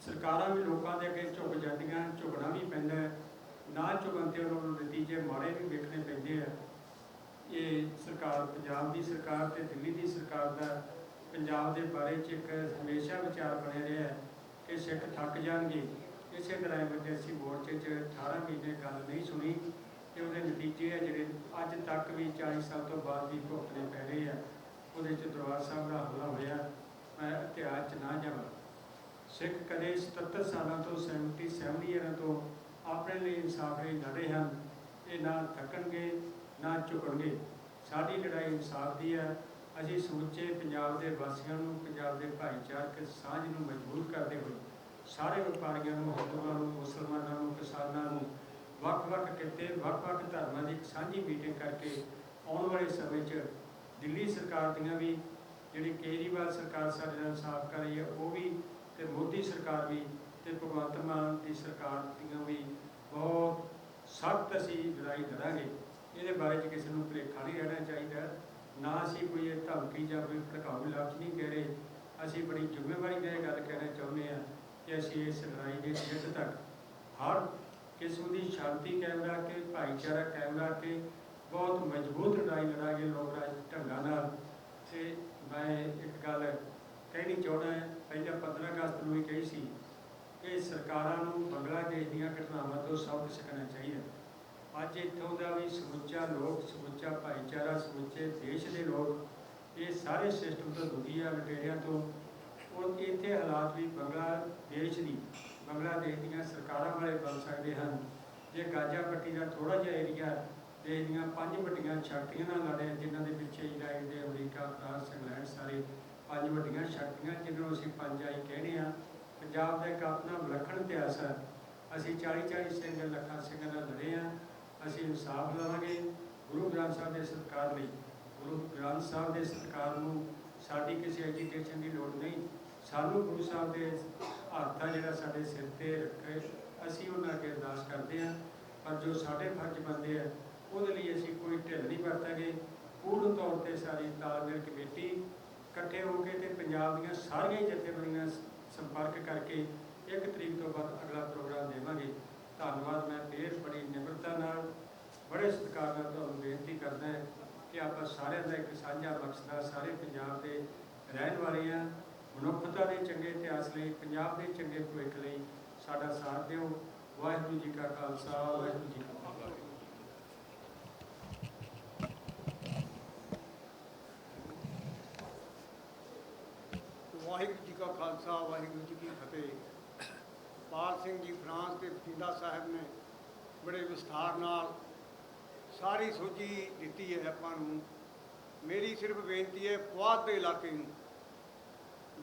ਸਰਕਾਰਾਂ ਵੀ ਲੋਕਾਂ ਦੇ ਅੱਗੇ ਝੁਕ ਜਾਂਦੀਆਂ, ਝੁਕਣਾ ਵੀ ਪੈਂਦਾ ਹੈ। ਨਾ ਝੁਕਣ ਤੇ ਉਹਨਾਂ ਨੂੰ ਨਤੀਜੇ ਮਾੜੇ ਵੀ ਵੇਖਣੇ ਪੈਂਦੇ ਆ। ਇਹ ਸਰਕਾਰ, ਪੰਜਾਬ ਦੀ ਸਰਕਾਰ ਤੇ ਦਿੱਲੀ ਦੀ ਸਰਕਾਰ ਦਾ ਪੰਜਾਬ ਦੇ ਬਾਰੇ ਚ ਇੱਕ ਹਮੇਸ਼ਾ ਵਿਚਾਰ ਬਣਿਆ ਰਿਹਾ ਹੈ ਕਿ ਸਿੱਖ ਥੱਕ ਜਾਣਗੇ। ਇਸੇ ਤਰ੍ਹਾਂ ਐਮਰਜੈਂਸੀ ਮੋਰਚੇ 'ਚ 18 ਮਹੀਨੇ ਗੱਲ ਨਹੀਂ ਸੁਣੀ ਤੇ ਉਹਦੇ ਨਤੀਜੇ ਆ ਜਿਹੜੇ ਅੱਜ ਤੱਕ ਵੀ 40 ਸਾਲ ਤੋਂ ਬਾਅਦ ਵੀ ਭੁਗਤਣੇ ਪੈ ਰਹੇ ਆ। ਉਹਦੇ 'ਚ ਦਰਬਾਰ ਸਾਹਿਬ ਦਾ ਹਮਲਾ ਹੋਇਆ। ਮੈਂ ਇਤਿਹਾਸ 'ਚ ਨਾ ਜਾਵਾਂ। ਸਿੱਖ ਕਦੇ 77 ਸਾਲਾਂ ਤੋਂ 70 70 ਇਅਰਾਂ ਤੋਂ ਆਪਣੇ ਲਈ ਇਨਸਾਫ ਲਈ ਲੜੇ ਹਨ। ਇਹ ਨਾ ਥੱਕਣਗੇ, ਨਾ ਝੁਕਣਗੇ। ਸਾਡੀ ਲੜਾਈ ਇਨਸਾਫ ਦੀ ਹੈ। ਅਸੀਂ ਸਮੁੱਚੇ ਪੰਜਾਬ ਦੇ ਵਾਸੀਆਂ ਨੂੰ, ਪੰਜਾਬ ਦੇ ਭਾਈਚਾਰਕ ਸਾਂਝ ਨੂੰ ਮਜ਼ਬੂਤ ਕਰਦੇ ਹੋਏ ਸਾਰੇ ਵਪਾਰੀਆਂ ਨੂੰ, ਹਿੰਦੂਆਂ ਨੂੰ, ਮੁਸਲਮਾਨਾਂ ਨੂੰ, ਕਿਸਾਨਾਂ ਨੂੰ ਵੱਖ-ਵੱਖ ਕਿੱਤੇ, ਵੱਖ-ਵੱਖ ਧਰਮਾਂ ਦੀ ਸਾਂਝੀ ਮੀਟਿੰਗ ਕਰਕੇ ਆਉਣ ਵਾਲੇ ਸਮੇਂ 'ਚ ਦਿੱਲੀ ਸਰਕਾਰ ਦੀਆਂ ਵੀ ਜਿਹੜੀ ਕੇਜਰੀਵਾਲ ਸਰਕਾਰ ਸਾਡੇ ਨਾਲ ਸਾਫ਼ ਕਰ ਰਹੀ ਹੈ, ਉਹ ਵੀ ਤੇ ਮੋਦੀ ਸਰਕਾਰ ਵੀ ਤੇ ਭਗਵੰਤ ਮਾਨ ਦੀ ਸਰਕਾਰ ਦੀਆਂ ਵੀ ਬਹੁਤ ਸਖਤ ਅਸੀਂ ਲੜਾਈ ਲੜਾਂਗੇ। ਇਹਦੇ ਬਾਰੇ 'ਚ ਕਿਸੇ ਨੂੰ ਭੁਲੇਖਾ ਨਹੀਂ ਰਹਿਣਾ ਚਾਹੀਦਾ। ਨਾ ਅਸੀਂ ਕੋਈ ਇਹ ਧਮਕੀ ਜਾਂ ਕੋਈ ਭੜਕਾਊ ਲਫ਼ਜ਼ ਨਹੀਂ ਕਹਿ ਰਹੇ। ਅਸੀਂ ਬੜੀ ਜ਼ਿੰਮੇਵਾਰੀ ਨਾਲ ਇਹ ਗੱਲ ਕਹਿਣਾ ਚਾਹੁੰਦੇ ਹਾਂ ਕਿ ਅਸੀਂ ਇਸ ਲੜਾਈ ਦੇ ਜਿੱਤ ਤੱਕ ਹਰ ਕਿਸਮ ਦੀ ਸ਼ਾਂਤੀ ਕਾਇਮ ਰੱਖ ਕੇ, ਭਾਈਚਾਰਾ ਕਾਇਮ ਰੱਖ ਕੇ ਬਹੁਤ ਮਜ਼ਬੂਤ ਲੜਾਈ ਲੜਾਂਗੇ ਲੋਕ ਰਾਜ ਢੰਗਾਂ ਨਾਲ। ਤੇ ਮੈਂ ਇੱਕ ਗੱਲ ਕਹਿਣੀ ਚਾਹੁੰਦਾ ਪਹਿਲਾਂ 15 ਅਗਸਤ ਨੂੰ ਵੀ ਕਹੀ ਸੀ ਕਿ ਸਰਕਾਰਾਂ ਨੂੰ ਬੰਗਲਾਦੇਸ਼ ਦੀਆਂ ਘਟਨਾਵਾਂ ਤੋਂ ਸਬਕ ਸਿੱਖਣਾ ਚਾਹੀਦਾ। ਅੱਜ ਇੱਥੋਂ ਦਾ ਵੀ ਸਮੁੱਚਾ ਲੋਕ, ਸਮੁੱਚਾ ਭਾਈਚਾਰਾ, ਸਮੁੱਚੇ ਦੇਸ਼ ਦੇ ਲੋਕ ਇਹ ਸਾਰੇ ਸਿਸਟਮ ਤੋਂ ਦੁਖੀ ਆ ਲਟੇਰਿਆਂ ਤੋਂ। ਔਰ ਇੱਥੇ ਹਾਲਾਤ ਵੀ ਬੰਗਲਾਦੇਸ਼ ਦੀ, ਬੰਗਲਾਦੇਸ਼ ਦੀਆਂ ਸਰਕਾਰਾਂ ਵਾਲੇ ਬਣ ਸਕਦੇ ਹਨ। ਜੇ ਗਾਜ਼ਾ ਪੱਟੀ ਦਾ ਥੋੜਾ ਜਿਹਾ ਏਰੀਆ ਦੇਸ਼ ਦੀਆਂ ਪੰਜ ਵੱਡੀਆਂ ਸ਼ਕਤੀਆਂ ਨਾਲ ਲੜੇ ਜਿਨ੍ਹਾਂ ਦੇ ਪਿੱਛੇ ਇਜ਼ਰਾਈਲ ਦੇ ਅਮਰੀਕਾ, ਫਰਾਂਸ, ਇੰਗਲੈਂਡ ਸਾਰੇ ਪੰਜ ਵੱਡੀਆਂ ਸ਼ਕਤੀਆਂ, ਜਿਹਨਾਂ ਨੂੰ ਅਸੀਂ ਪੰਜ ਆਈ ਕਹਿੰਦੇ ਆ। ਪੰਜਾਬ ਦਾ ਇੱਕ ਆਪਣਾ ਵਿਲੱਖਣ ਇਤਿਹਾਸ ਹੈ ਅਸੀਂ 40 40 ਸਿੰਘ ਲੱਖਾਂ ਸਿੰਘਾਂ ਨਾਲ ਲੜੇ ਆ। ਅਸੀਂ ਇਨਸਾਫ ਲਵਾਂਗੇ ਗੁਰੂ ਗ੍ਰੰਥ ਸਾਹਿਬ ਦੇ ਸਤਿਕਾਰ ਲਈ। ਗੁਰੂ ਗ੍ਰੰਥ ਸਾਹਿਬ ਦੇ ਸਤਿਕਾਰ ਨੂੰ ਸਾਡੀ ਕਿਸੇ ਐਜੀਟੇਸ਼ਨ ਦੀ ਲੋੜ ਨਹੀਂ। ਸਾਨੂੰ ਗੁਰੂ ਸਾਹਿਬ ਦੇ ਹੱਥ ਦਾ ਜਿਹੜਾ ਸਾਡੇ ਸਿਰ ਤੇ ਰੱਖੇ, ਅਸੀਂ ਉਹਨਾਂ ਅੱਗੇ ਅਰਦਾਸ ਕਰਦੇ ਹਾਂ ਪਰ ਜੋ ਸਾਡੇ ਫਰਜ਼ ਬਣਦੇ ਆ ਉਹਦੇ ਲਈ ਅਸੀਂ ਕੋਈ ਢਿੱਲ ਨਹੀਂ ਵਰਤਾਂਗੇ। ਪੂਰਨ ਤੌਰ ਤੇ ਸਾਰੀ ਤਾਲਮੇਲ ਕਮੇਟੀ ਇਕੱਠੇ ਹੋ ਕੇ ਤੇ ਪੰਜਾਬ ਦੀਆਂ ਸਾਰੀਆਂ ਹੀ ਜਥੇਬੰਦੀਆਂ ਸੰਪਰਕ ਕਰਕੇ ਇੱਕ ਤਰੀਕ ਤੋਂ ਬਾਅਦ ਅਗਲਾ ਪ੍ਰੋਗਰਾਮ ਦੇਵਾਂਗੇ। ਧੰਨਵਾਦ, ਮੈਂ ਫੇਰ ਬੜੀ ਨਿਮਰਤਾ ਨਾਲ, ਬੜੇ ਸਤਿਕਾਰ ਨਾਲ ਤੁਹਾਨੂੰ ਬੇਨਤੀ ਕਰਦਾ ਹਾਂ ਕਿ ਆਪਾਂ ਸਾਰਿਆਂ ਦਾ ਇੱਕ ਸਾਂਝਾ ਮਕਸਦ ਆ ਸਾਰੇ ਪੰਜਾਬ ਦੇ ਰਹਿਣ ਵਾਲੇ ਆ ਮਨੁੱਖਤਾ ਦੇ ਚੰਗੇ ਇਤਿਹਾਸ ਲਈ, ਪੰਜਾਬ ਦੇ ਚੰਗੇ ਭਵਿੱਖ ਲਈ ਸਾਡਾ ਸਾਥ ਦਿਓ। ਵਾਹਿਗੁਰੂ ਜੀ ਕਾ ਖਾਲਸਾ, ਵਾਹਿਗੁਰੂ ਜੀ ਕੀ ਫਤਿਹ ਵਾਹਿਗੁਰੂ ਜੀ ਕਾ ਖਾਲਸਾ ਵਾਹਿਗੁਰੂ ਜੀ ਕੀ ਫਤਿਹ। ਪਾਲ ਸਿੰਘ ਜੀ ਫਰਾਂਸ ਦੇ ਬਠਿੰਡਾ ਸਾਹਿਬ ਨੇ ਬੜੇ ਵਿਸਥਾਰ ਨਾਲ ਸਾਰੀ ਸੋਝੀ ਦਿੱਤੀ ਹੈ ਆਪਾਂ ਨੂੰ। ਮੇਰੀ ਸਿਰਫ ਬੇਨਤੀ ਹੈ ਪੁਆਧ ਦੇ ਇਲਾਕੇ ਨੂੰ,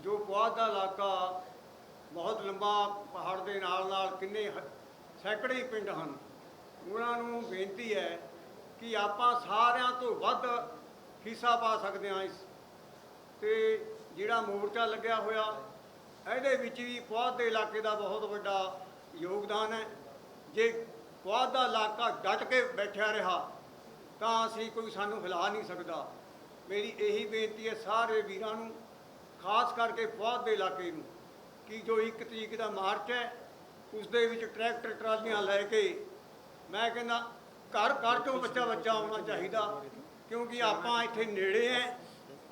ਜੋ ਪੁਆਧ ਦਾ ਇਲਾਕਾ ਬਹੁਤ ਲੰਬਾ ਪਹਾੜ ਦੇ ਨਾਲ ਨਾਲ ਕਿੰਨੇ ਸੈਂਕੜੇ ਪਿੰਡ ਹਨ, ਉਹਨਾਂ ਨੂੰ ਬੇਨਤੀ ਹੈ ਕਿ ਆਪਾਂ ਸਾਰਿਆਂ ਤੋਂ ਵੱਧ ਹਿੱਸਾ ਪਾ ਸਕਦੇ ਹਾਂ ਇਸ, ਤੇ ਜਿਹੜਾ ਮੋਰਚਾ ਲੱਗਿਆ ਹੋਇਆ ਇਹਦੇ ਵਿੱਚ ਵੀ ਪੁਆਧ ਦੇ ਇਲਾਕੇ ਦਾ ਬਹੁਤ ਵੱਡਾ ਯੋਗਦਾਨ ਹੈ। ਜੇ ਪੁਆਧ ਦਾ ਇਲਾਕਾ ਡਟ ਕੇ ਬੈਠਿਆ ਰਿਹਾ, ਤਾਂ ਅਸੀਂ ਕੋਈ ਸਾਨੂੰ ਹਿਲਾ ਨਹੀਂ ਸਕਦਾ। ਮੇਰੀ ਇਹੀ ਬੇਨਤੀ ਹੈ ਸਾਰੇ ਵੀਰਾਂ ਨੂੰ, ਖਾਸ ਕਰਕੇ ਪੁਆਧ ਦੇ ਇਲਾਕੇ ਨੂੰ, ਕਿ ਜੋ ਇੱਕ ਤਰੀਕ ਦਾ ਮਾਰਚ ਹੈ ਉਸ ਦੇ ਵਿੱਚ ਟਰੈਕਟਰ ਟਰਾਲੀਆਂ ਲੈ ਕੇ ਮੈਂ ਕਹਿੰਦਾ ਘਰ ਘਰ ਚੋਂ ਬੱਚਾ ਬੱਚਾ ਆਉਣਾ ਚਾਹੀਦਾ, ਕਿਉਂਕਿ ਆਪਾਂ ਇੱਥੇ ਨੇੜੇ ਹੈ,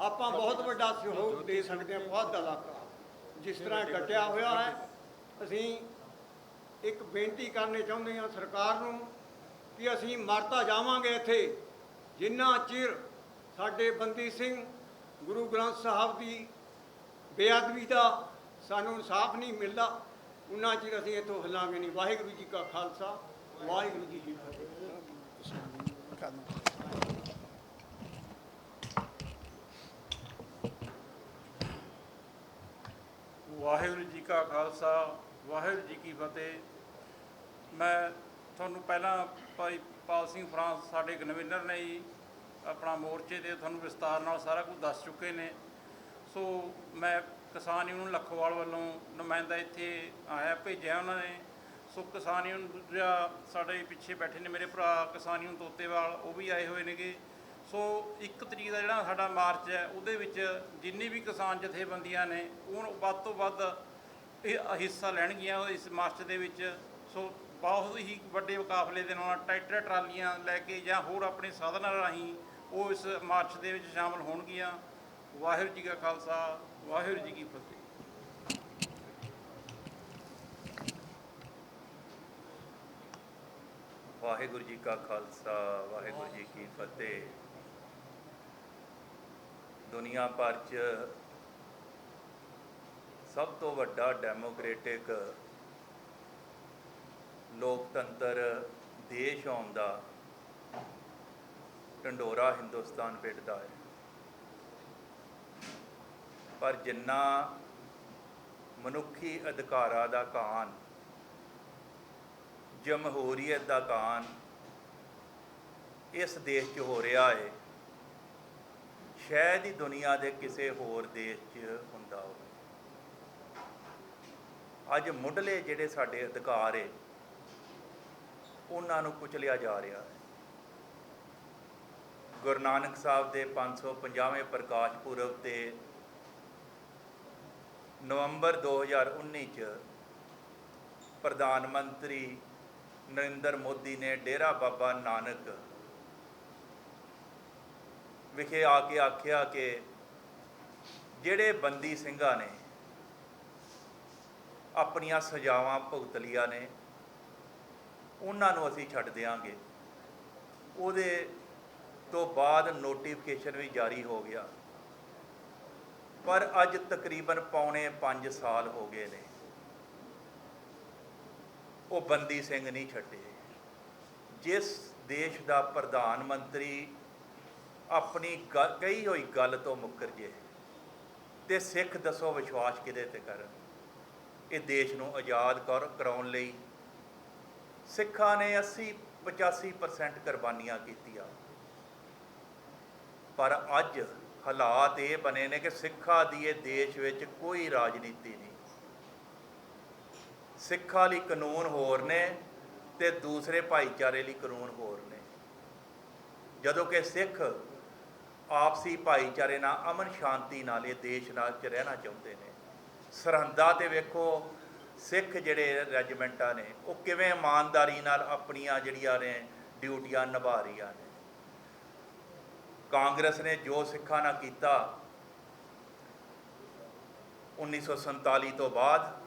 ਆਪਾਂ ਬਹੁਤ ਵੱਡਾ ਸਹਿਯੋਗ ਦੇ ਸਕਦੇ ਹਾਂ ਬਹੁਤ ਦਾ ਇਲਾਕਾ। ਜਿਸ ਤਰ੍ਹਾਂ ਕੱਟਿਆ ਹੋਇਆ ਹੈ, ਅਸੀਂ ਇੱਕ ਬੇਨਤੀ ਕਰਨੀ ਚਾਹੁੰਦੇ ਹਾਂ ਸਰਕਾਰ ਨੂੰ ਕਿ ਅਸੀਂ ਮਰਤਾ ਜਾਵਾਂਗੇ ਇੱਥੇ। ਜਿੰਨਾ ਚਿਰ ਸਾਡੇ ਬੰਦੀ ਸਿੰਘ ਗੁਰੂ ਗ੍ਰੰਥ ਸਾਹਿਬ ਦੀ ਬੇਅਦਬੀ ਦਾ ਸਾਨੂੰ ਇਨਸਾਫ ਨਹੀਂ ਮਿਲਦਾ, ਉਨਾ ਚਿਰ ਅਸੀਂ ਇੱਥੋਂ ਹਿਲਾਂਗੇ ਨਹੀਂ। ਵਾਹਿਗੁਰੂ ਜੀ ਕਾ ਖਾਲਸਾ, ਵਾਹਿਗੁਰੂ ਜੀ ਕੀ ਫਤਿਹ। ਵਾਹਿਗੁਰੂ ਜੀ ਕਾ ਖਾਲਸਾ, ਵਾਹਿਗੁਰੂ ਜੀ ਕੀ ਫਤਿਹ। ਮੈਂ ਤੁਹਾਨੂੰ ਪਹਿਲਾਂ ਭਾਈ ਪਾਲ ਸਿੰਘ ਫਰਾਂਸ ਸਾਡੇ ਕਨਵੀਨਰ ਨੇ ਜੀ, ਆਪਣਾ ਮੋਰਚੇ ਦੇ ਤੁਹਾਨੂੰ ਵਿਸਤਾਰ ਨਾਲ ਸਾਰਾ ਕੁਝ ਦੱਸ ਚੁੱਕੇ ਨੇ। ਸੋ ਮੈਂ ਕਿਸਾਨ ਯੂਨੀਅਨ ਲੱਖੋਵਾਲ ਵੱਲੋਂ ਨੁਮਾਇੰਦਾ ਇੱਥੇ ਆਇਆ, ਭੇਜਿਆ ਉਹਨਾਂ ਨੇ। ਸੋ ਕਿਸਾਨ ਯੂਨੀਅਨ ਦੂਜਾ ਸਾਡੇ ਪਿੱਛੇ ਬੈਠੇ ਨੇ ਮੇਰੇ ਭਰਾ ਕਿਸਾਨ ਯੂਨੀਅਨ ਤੋਤੇਵਾਲ, ਉਹ ਵੀ ਆਏ ਹੋਏ ਨੇਗੇ। ਸੋ ਇੱਕ ਤਰੀਕ ਦਾ ਜਿਹੜਾ ਸਾਡਾ ਮਾਰਚ ਹੈ, ਉਹਦੇ ਵਿੱਚ ਜਿੰਨੀ ਵੀ ਕਿਸਾਨ ਜਥੇਬੰਦੀਆਂ ਨੇ, ਉਹ ਵੱਧ ਤੋਂ ਵੱਧ ਇਹ ਹਿੱਸਾ ਲੈਣਗੀਆਂ ਇਸ ਮਾਰਚ ਦੇ ਵਿੱਚ। ਸੋ ਬਹੁਤ ਹੀ ਵੱਡੇ ਮੁਕਾਬਲੇ ਦੇ ਨਾਲ ਟਰੈਕਟਰ, ਟਰਾਲੀਆਂ ਲੈ ਕੇ ਜਾਂ ਹੋਰ ਆਪਣੇ ਸਾਧਨਾਂ ਰਾਹੀਂ ਉਹ ਇਸ ਮਾਰਚ ਦੇ ਵਿੱਚ ਸ਼ਾਮਲ ਹੋਣਗੀਆਂ। ਵਾਹਿਗੁਰੂ ਜੀ ਕਾ ਖਾਲਸਾ, ਵਾਹਿਗੁਰੂ ਜੀ ਕੀ ਫਤਿਹ। ਵਾਹਿਗੁਰੂ ਜੀ ਕਾ ਖਾਲਸਾ, ਵਾਹਿਗੁਰੂ ਜੀ ਕੀ ਫਤਿਹ। ਦੁਨੀਆ ਭਰ 'ਚ ਸਭ ਤੋਂ ਵੱਡਾ ਡੈਮੋਕ੍ਰੈਟਿਕ ਲੋਕਤੰਤਰ ਦੇਸ਼ ਆਉਂਦਾ ਢੰਡੋਰਾ ਹਿੰਦੁਸਤਾਨ ਪਿੱਟਦਾ ਹੈ। ਪਰ ਜਿੰਨਾ ਮਨੁੱਖੀ ਅਧਿਕਾਰਾਂ ਦਾ ਕਾਨ, ਜਮਹੂਰੀਅਤ ਦਾ ਕਾਨ ਇਸ ਦੇਸ਼ 'ਚ ਹੋ ਰਿਹਾ ਹੈ ਸ਼ਾਇਦ ਹੀ ਦੁਨੀਆ ਦੇ ਕਿਸੇ ਹੋਰ ਦੇਸ਼ 'ਚ ਹੁੰਦਾ ਹੋਵੇ। ਅੱਜ ਮੁੱਢਲੇ ਜਿਹੜੇ ਸਾਡੇ ਅਧਿਕਾਰ ਏ, ਉਹਨਾਂ ਨੂੰ ਕੁਚਲਿਆ ਜਾ ਰਿਹਾ ਹੈ। ਗੁਰੂ ਨਾਨਕ ਸਾਹਿਬ ਦੇ 550ਵੇਂ ਪ੍ਰਕਾਸ਼ ਪੁਰਬ ਤੇ ਨਵੰਬਰ 2019 ਚ ਪ੍ਰਧਾਨ ਮੰਤਰੀ ਨਰਿੰਦਰ ਮੋਦੀ ਨੇ ਡੇਰਾ ਬਾਬਾ ਨਾਨਕ ਵਿਖੇ ਆ ਕੇ ਆਖਿਆ ਕਿ ਜਿਹੜੇ ਬੰਦੀ ਸਿੰਘਾਂ ਨੇ, ਆਪਣੀਆਂ ਸਜ਼ਾਵਾਂ ਭੁਗਤ ਲੀਆਂ ਨੇ, ਉਹਨਾਂ ਨੂੰ ਅਸੀਂ ਛੱਡ ਦਿਆਂਗੇ। ਉਹਦੇ ਤੋਂ ਬਾਅਦ ਨੋਟੀਫਿਕੇਸ਼ਨ ਵੀ ਜਾਰੀ ਹੋ ਗਿਆ। ਪਰ ਅੱਜ ਤਕਰੀਬਨ ਪੌਣੇ 5 ਸਾਲ ਹੋ ਗਏ ਨੇ। ਉਹ ਬੰਦੀ ਸਿੰਘ ਨਹੀਂ ਛੱਡੇ। ਜਿਸ ਦੇਸ਼ ਦਾ ਪ੍ਰਧਾਨ ਮੰਤਰੀ ਆਪਣੀ ਗ- ਕਹੀ ਹੋਈ ਗੱਲ ਤੋਂ ਮੁੱਕਰ ਜੇ ਤੇ ਸਿੱਖ ਦੱਸੋ ਵਿਸ਼ਵਾਸ ਕਿਹਦੇ ਤੇ ਕਰਨ ਇਹ ਦੇਸ਼ ਨੂੰ ਆਜ਼ਾਦ ਕਰ, ਕਰਾਉਣ ਲਈ ਸਿੱਖਾਂ ਨੇ 80 85% ਕੁਰਬਾਨੀਆਂ ਕੀਤੀਆਂ। ਪਰ ਅੱਜ ਹਾਲਾਤ ਇਹ ਬਣੇ ਨੇ ਕਿ ਸਿੱਖਾਂ ਦੀ ਇਹ ਦੇਸ਼ ਵਿੱਚ ਕੋਈ ਰਾਜਨੀਤੀ ਨਹੀਂ। ਸਿੱਖਾਂ ਲਈ ਕਾਨੂੰਨ ਹੋਰ ਨੇ ਤੇ ਦੂਸਰੇ ਭਾਈਚਾਰੇ ਲਈ ਕਾਨੂੰਨ ਹੋਰ ਨੇ। ਜਦੋਂ ਕਿ ਸਿੱਖ ਆਪਸੀ ਭਾਈਚਾਰੇ ਨਾਲ, ਅਮਨ ਸ਼ਾਂਤੀ ਨਾਲ ਇਹ ਦੇਸ਼ ਨਾਲ ਚ ਰਹਿਣਾ ਚਾਹੁੰਦੇ ਨੇ। ਸਰਹੰਦਾਂ ਤੇ ਵੇਖੋ, ਸਿੱਖ ਜਿਹੜੇ ਰੈਜੀਮੈਂਟਾਂ ਨੇ, ਉਹ ਕਿਵੇਂ ਇਮਾਨਦਾਰੀ ਨਾਲ ਆਪਣੀਆਂ ਜਿਹੜੀਆਂ ਨੇ ਡਿਊਟੀਆਂ ਨਿਭਾ ਰਹੀਆਂ ਨੇ। ਕਾਂਗਰਸ ਨੇ ਜੋ ਸਿੱਖਾਂ ਨਾਲ ਕੀਤਾ 1947 ਤੋਂ ਬਾਅਦ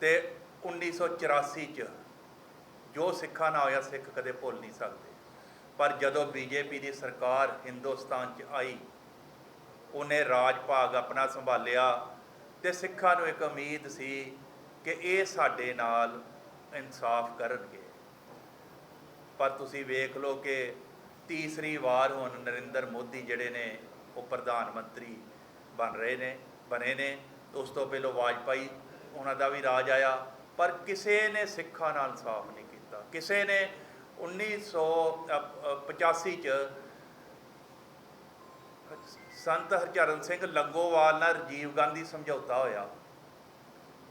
ਤੇ 1984 ਚ ਜੋ ਸਿੱਖਾਂ ਨਾਲ ਹੋਇਆ, ਸਿੱਖ ਕਦੇ ਭੁੱਲ ਨਹੀਂ ਸਕਦੇ। ਪਰ ਜਦੋਂ ਬੀਜੇਪੀ ਦੀ ਸਰਕਾਰ ਹਿੰਦੁਸਤਾਨ ਚ ਆਈ, ਉਹਨੇ ਰਾਜ ਭਾਗ ਆਪਣਾ ਸੰਭਾਲਿਆ ਤੇ ਸਿੱਖਾਂ ਨੂੰ ਇੱਕ ਉਮੀਦ ਸੀ ਕਿ ਇਹ ਸਾਡੇ ਨਾਲ ਇਨਸਾਫ ਕਰਨਗੇ। ਪਰ ਤੁਸੀਂ ਵੇਖ ਲਓ ਕਿ ਤੀਸਰੀ ਵਾਰ ਹੁਣ ਨਰਿੰਦਰ ਮੋਦੀ ਜਿਹੜੇ ਨੇ, ਉਹ ਪ੍ਰਧਾਨ ਮੰਤਰੀ ਬਣ ਰਹੇ ਨੇ, ਬਣੇ ਨੇ। ਉਸ ਤੋਂ ਪਹਿਲਾਂ ਵਾਜਪਾਈ, ਉਹਨਾਂ ਦਾ ਵੀ ਰਾਜ ਆਇਆ, ਪਰ ਕਿਸੇ ਨੇ ਸਿੱਖਾਂ ਨਾਲ ਇਨਸਾਫ ਨਹੀਂ ਕੀਤਾ। ਕਿਸੇ ਨੇ 1985 ਚ ਸੰਤ ਹਰਚਰਨ ਸਿੰਘ ਲੰਗੋਵਾਲ ਨਾਲ ਰਾਜੀਵ ਗਾਂਧੀ ਸਮਝੌਤਾ ਹੋਇਆ।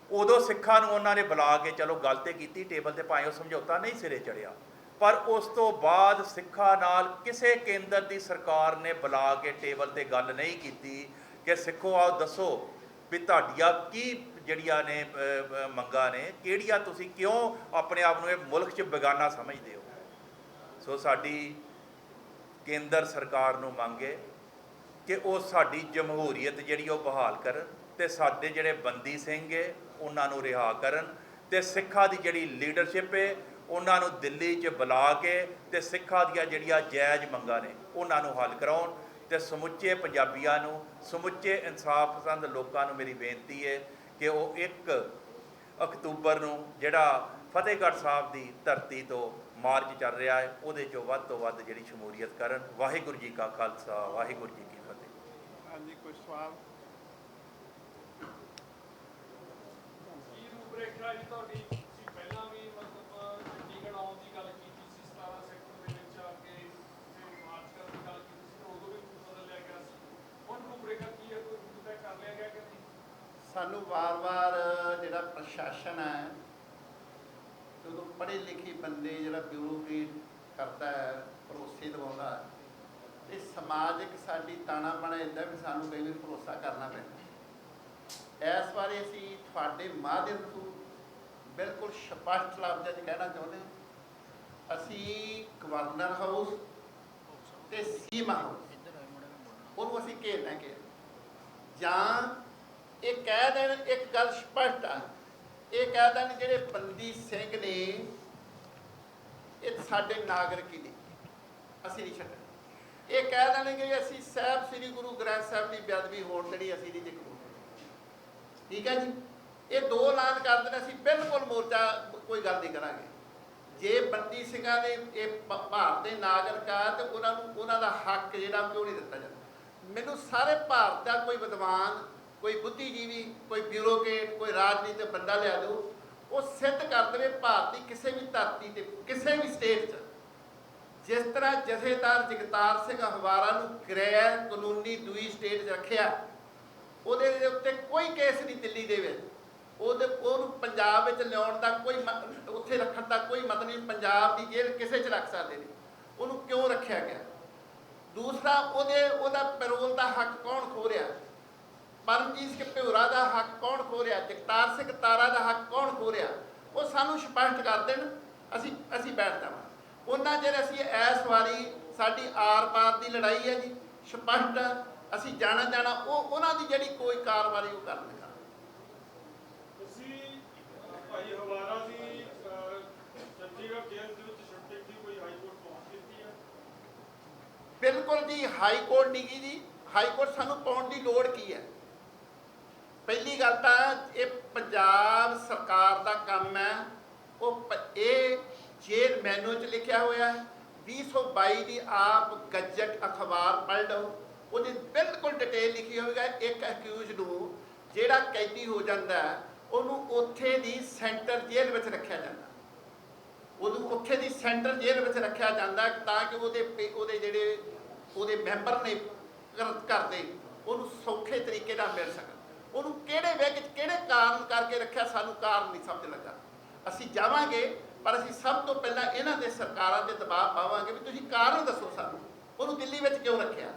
ਉਦੋਂ ਸਿੱਖਾਂ ਨੂੰ ਉਹਨਾਂ ਨੇ ਬੁਲਾ ਕੇ ਚਲੋ ਗੱਲ ਤੇ ਕੀਤੀ ਟੇਬਲ ਤੇ ਭਾਵੇਂ ਉਹ ਸਮਝੌਤਾ ਨਹੀਂ ਸਿਰੇ ਚੜਿਆ ਪਰ ਉਸ ਤੋਂ ਬਾਅਦ ਸਿੱਖਾਂ ਨਾਲ ਕਿਸੇ ਕੇਂਦਰ ਦੀ ਸਰਕਾਰ ਨੇ ਬੁਲਾ ਕੇ ਟੇਬਲ ਤੇ ਗੱਲ ਨਹੀਂ ਕੀਤੀ ਕਿ ਸਿੱਖੋ ਆਓ ਦੱਸੋ ਵੀ ਤੁਹਾਡੀਆਂ ਕੀ ਜਿਹੜੀਆਂ ਨੇ ਅ, ਮੰਗਾਂ ਨੇ ਕਿਹੜੀਆਂ ਤੁਸੀਂ ਕਿਉਂ ਆਪਣੇ ਆਪ ਨੂੰ ਇਹ ਮੁਲਕ 'ਚ ਬੇਗਾਨਾ ਸਮਝਦੇ ਹੋ? ਸੋ ਸਾਡੀ ਕੇਂਦਰ ਸਰਕਾਰ ਨੂੰ ਮੰਗੇ ਕਿ ਉਹ ਸਾਡੀ ਜਮਹੂਰੀਅਤ ਜਿਹੜੀ ਉਹ ਬਹਾਲ ਕਰਨ ਤੇ ਸਾਡੇ ਜਿਹੜੇ ਬੰਦੀ ਸਿੰਘ ਏ, ਉਹਨਾਂ ਨੂੰ ਰਿਹਾ ਕਰਨ ਤੇ ਸਿੱਖਾਂ ਦੀ ਜਿਹੜੀ ਲੀਡਰਸ਼ਿਪ ਏ, ਉਹਨਾਂ ਨੂੰ ਦਿੱਲੀ 'ਚ ਬੁਲਾ ਕੇ ਤੇ ਸਿੱਖਾਂ ਦੀਆਂ ਜਿਹੜੀਆਂ ਜਾਇਜ਼ ਮੰਗਾਂ ਨੇ, ਉਹਨਾਂ ਨੂੰ ਹੱਲ ਕਰਾਉਣ ਤੇ ਸਮੁੱਚੇ ਪੰਜਾਬੀਆਂ ਨੂੰ, ਸਮੁੱਚੇ ਇਨਸਾਫ ਪਸੰਦ ਲੋਕਾਂ ਨੂੰ ਮੇਰੀ ਬੇਨਤੀ ਹੈ ਕਿ ਉਹ 1 ਅਕਤੂਬਰ ਨੂੰ ਜਿਹੜਾ ਫਤਿਹਗੜ੍ਹ ਸਾਹਿਬ ਦੀ ਧਰਤੀ ਤੋਂ ਮਾਰਚ ਚੱਲ ਰਿਹਾ ਹੈ ਉਹਦੇ ਚੋਂ ਵੱਧ ਤੋਂ ਵੱਧ ਜਿਹੜੀ ਸ਼ਮੂਲੀਅਤ ਕਰਨ। ਵਾਹਿਗੁਰੂ ਜੀ ਕਾ ਖਾਲਸਾ ਵਾਹਿਗੁਰੂ ਜੀ ਕੀ ਫਤਿਹ। ਹਾਂਜੀ ਕੁਝ ਸਵਾਲ? ਕੀ ਰੂਪਰੇਖਾ ਜੀ ਤੁਹਾਡੀ? ਬੰਦੇ ਜਿਹੜਾ ਬਿਊਰੋਕਰੇਟ ਕਰਦਾ ਹੈ ਭਰੋਸੇ ਦਿਵਾਉਂਦਾ ਹੈ, ਤੇ ਸਮਾਜਿਕ ਸਾਡੀ ਤਾਣਾ ਬਣਾ ਜਾਂਦਾ ਵੀ ਸਾਨੂੰ ਕਈ ਵਾਰ ਭਰੋਸਾ ਕਰਨਾ ਪੈਂਦਾ ਇਸ ਬਾਰੇ ਅਸੀਂ ਤੁਹਾਡੇ ਮਾਧਿਅਮ ਤੋਂ ਬਿਲਕੁਲ ਸਪਸ਼ਟ ਲਫ਼ਜ਼ਾਂ 'ਚ ਕਹਿਣਾ ਚਾਹੁੰਦੇ ਹਾਂ। ਅਸੀਂ ਗਵਰਨਰ ਹਾਊਸ ਤੇ ਸੀਮਾ ਹਾਊਸ ਉਹਨੂੰ ਅਸੀਂ ਘੇਰਨਾ ਘੇਰ। ਜਾਂ ਇਹ ਕਹਿ ਦੇਣ ਇੱਕ ਗੱਲ ਸਪਸ਼ਟ ਆ ਇਹ ਕਹਿ ਦੇਣ ਜਿਹੜੇ ਬੰਦੀ ਸਿੰਘ ਨੇ ਸਾਡੇ ਨਾਗਰਿਕ ਹੀ ਅਸੀਂ ਨਹੀਂ ਛੱਡਣਾ। ਇਹ ਕਹਿ ਦੇਣਗੇ ਅਸੀਂ ਸਾਹਿਬ ਸ੍ਰੀ ਗੁਰੂ ਗ੍ਰੰਥ ਸਾਹਿਬ ਦੀ ਬੇਅਦਬੀ ਹੋਣ ਜਿਹੜੀ ਅਸੀਂ ਨਹੀਂ ਦੇਖੋ। ਠੀਕ ਹੈ ਜੀ? ਇਹ ਦੋ ਐਲਾਨ ਕਰ ਦੇਣ, ਅਸੀਂ ਬਿਲਕੁਲ ਮੋਰਚਾ ਕੋਈ ਗੱਲ ਨਹੀਂ ਕਰਾਂਗੇ। ਜੇ ਬੰਦੀ ਸਿੰਘਾਂ ਦੇ ਇਹ ਭਾਰਤ ਦੇ ਨਾਗਰਿਕ ਆ, ਤੇ ਉਹਨਾਂ ਨੂੰ, ਉਹਨਾਂ ਦਾ ਹੱਕ ਜਿਹੜਾ ਕਿਉਂ ਨਹੀਂ ਦਿੱਤਾ ਜਾਂਦਾ? ਮੈਨੂੰ ਸਾਰੇ ਭਾਰਤ ਦਾ ਕੋਈ ਵਿਦਵਾਨ, ਕੋਈ ਬੁੱਧੀਜੀਵੀ, ਕੋਈ ਬਿਊਰੋਕਰੇਟ, ਕੋਈ ਰਾਜਨੀਤਿਕ ਬੰਦਾ ਲਿਆ ਦਿਓ। ਉਹ ਸਿੱਧ ਕਰ ਦੇਵੇ ਭਾਰਤ ਦੀ ਕਿਸੇ ਵੀ ਧਰਤੀ ਤੇ, ਕਿਸੇ ਵੀ ਸਟੇਟ 'ਚ। ਜਿਸ ਤਰ੍ਹਾਂ ਜਥੇਦਾਰ ਜਗਤਾਰ ਸਿੰਘ ਹਵਾਰਾ ਨੂੰ ਗੈਰ ਕਾਨੂੰਨੀ ਦੂਈ ਸਟੇਟ 'ਚ ਰੱਖਿਆ, ਉਹਦੇ ਦੇ ਉੱਤੇ ਕੋਈ ਕੇਸ ਨਹੀਂ ਦਿੱਲੀ ਦੇ ਵਿੱਚ। ਉਹਦੇ, ਉਹਨੂੰ ਪੰਜਾਬ ਵਿੱਚ ਲਿਆਉਣ ਦਾ ਕੋਈ ਮ- ਉੱਥੇ ਰੱਖਣ ਦਾ ਕੋਈ ਮਤਲਬ ਨਹੀਂ, ਪੰਜਾਬ ਦੀ ਜੇਲ੍ਹ ਕਿਸੇ 'ਚ ਰੱਖ ਸਕਦੇ ਨੇ। ਉਹਨੂੰ ਕਿਉਂ ਰੱਖਿਆ ਗਿਆ? ਦੂਸਰਾ, ਉਹਦੇ, ਉਹਦਾ ਪੈਰੋਲ ਦਾ ਹੱਕ ਕੌਣ ਖੋ ਰਿਹਾ? ਪਰਮਜੀਤ ਸਿੰਘ ਭਿਉਰਾ ਦਾ ਹੱਕ ਕੌਣ ਖੋ ਰਿਹਾ? ਜਗਤਾਰ ਸਿੰਘ ਤਾਰਾ ਦਾ ਹੱਕ ਕੌਣ ਖੋ ਰਿਹਾ? ਉਹ ਸਾਨੂੰ ਸਪਸ਼ਟ ਕਰ ਦੇਣ। ਅਸੀਂ ਅਸੀਂ ਬੈਠ ਜਾਵਾਂਗੇ ਉਹਨਾਂ ਜਿਹੜੇ ਅਸੀਂ ਇਸ ਵਾਰੀ ਸਾਡੀ ਆਰ ਪਾਰ ਦੀ ਲੜਾਈ ਹੈ ਜੀ। ਸਪਸ਼ਟ ਅਸੀਂ ਜਾਣਾ ਜਾਣਾ ਉਹ ਉਹਨਾਂ ਦੀ ਜਿਹੜੀ ਕੋਈ ਕਾਰਵਾਈ ਉਹ ਤੁਸੀਂ ਭਾਈ ਹਵਾਰਾ ਦੀ ਚੰਡੀਗੜ੍ਹ ਵਿੱਚ ਛੁੱਟੀ ਦੀ ਕੋਈ ਹਾਈ ਕੋਰਟ ਪਹੁੰਚ ਕੀਤੀ ਹੈ? ਬਿਲਕੁਲ ਜੀ ਹਾਈ ਕੋਰਟ ਨਹੀਂ ਜੀ। ਹਾਈ ਕੋਰਟ ਸਾਨੂੰ ਪਾਉਣ ਦੀ ਲੋੜ ਕੀ ਹੈ? ਪਹਿਲੀ ਗੱਲ ਤਾਂ ਇਹ ਪੰਜਾਬ ਸਰਕਾਰ ਦਾ ਕੰਮ ਹੈ। ਉਹ ਪ- ਇਹ ਜੇਲ ਮੈਨੂ ਚ ਲਿਖਿਆ ਹੋਇਆ ਹੈ। 2022 ਦੀ ਆਪ ਗੱਜਟ ਅਖਬਾਰ ਪੜ੍ਹ ਲਓ। ਉਹਦੀ ਬਿਲਕੁਲ ਡਿਟੇਲ ਲਿਖੀ ਹੋਵੇਗਾ ਇੱਕ ਅਕਿਊਜ਼ ਨੂੰ ਜਿਹੜਾ ਕੈਦੀ ਹੋ ਜਾਂਦਾ ਉਹਨੂੰ ਉੱਥੇ ਦੀ ਸੈਂਟਰ ਜੇਲ੍ਹ ਵਿੱਚ ਰੱਖਿਆ ਜਾਂਦਾ। ਉਹਨੂੰ ਉੱਥੇ ਦੀ ਸੈਂਟਰ ਜੇਲ੍ਹ ਵਿੱਚ ਰੱਖਿਆ ਜਾਂਦਾ ਤਾਂ ਕਿ ਉਹਦੇ ਪੇ- ਉਹਦੇ ਜਿਹੜੇ, ਉਹਦੇ ਮੈਂਬਰ ਨੇ ਘਰ ਘਰ ਦੇ, ਉਹਨੂੰ ਸੌਖੇ ਤਰੀਕੇ ਨਾਲ ਮਿਲ ਸਕਣ। ਉਹਨੂੰ ਕਿਹੜੇ ਵਿੱਚ ਕਿਹੜੇ ਕਾਰਨ ਕਰਕੇ ਰੱਖਿਆ ਸਾਨੂੰ ਕਾਰਨ ਨਹੀਂ ਸਮਝ ਲੱਗਾ। ਅਸੀਂ ਜਾਵਾਂਗੇ, ਪਰ ਅਸੀਂ ਸਭ ਤੋਂ ਪਹਿਲਾਂ ਇਹਨਾਂ ਦੇ ਸਰਕਾਰਾਂ ਦੇ ਦਬਾਅ ਪਾਵਾਂਗੇ ਵੀ ਤੁਸੀਂ ਕਾਰਨ ਦੱਸੋ ਸਾਨੂੰ। ਉਹਨੂੰ ਦਿੱਲੀ ਵਿੱਚ ਕਿਉਂ ਰੱਖਿਆ?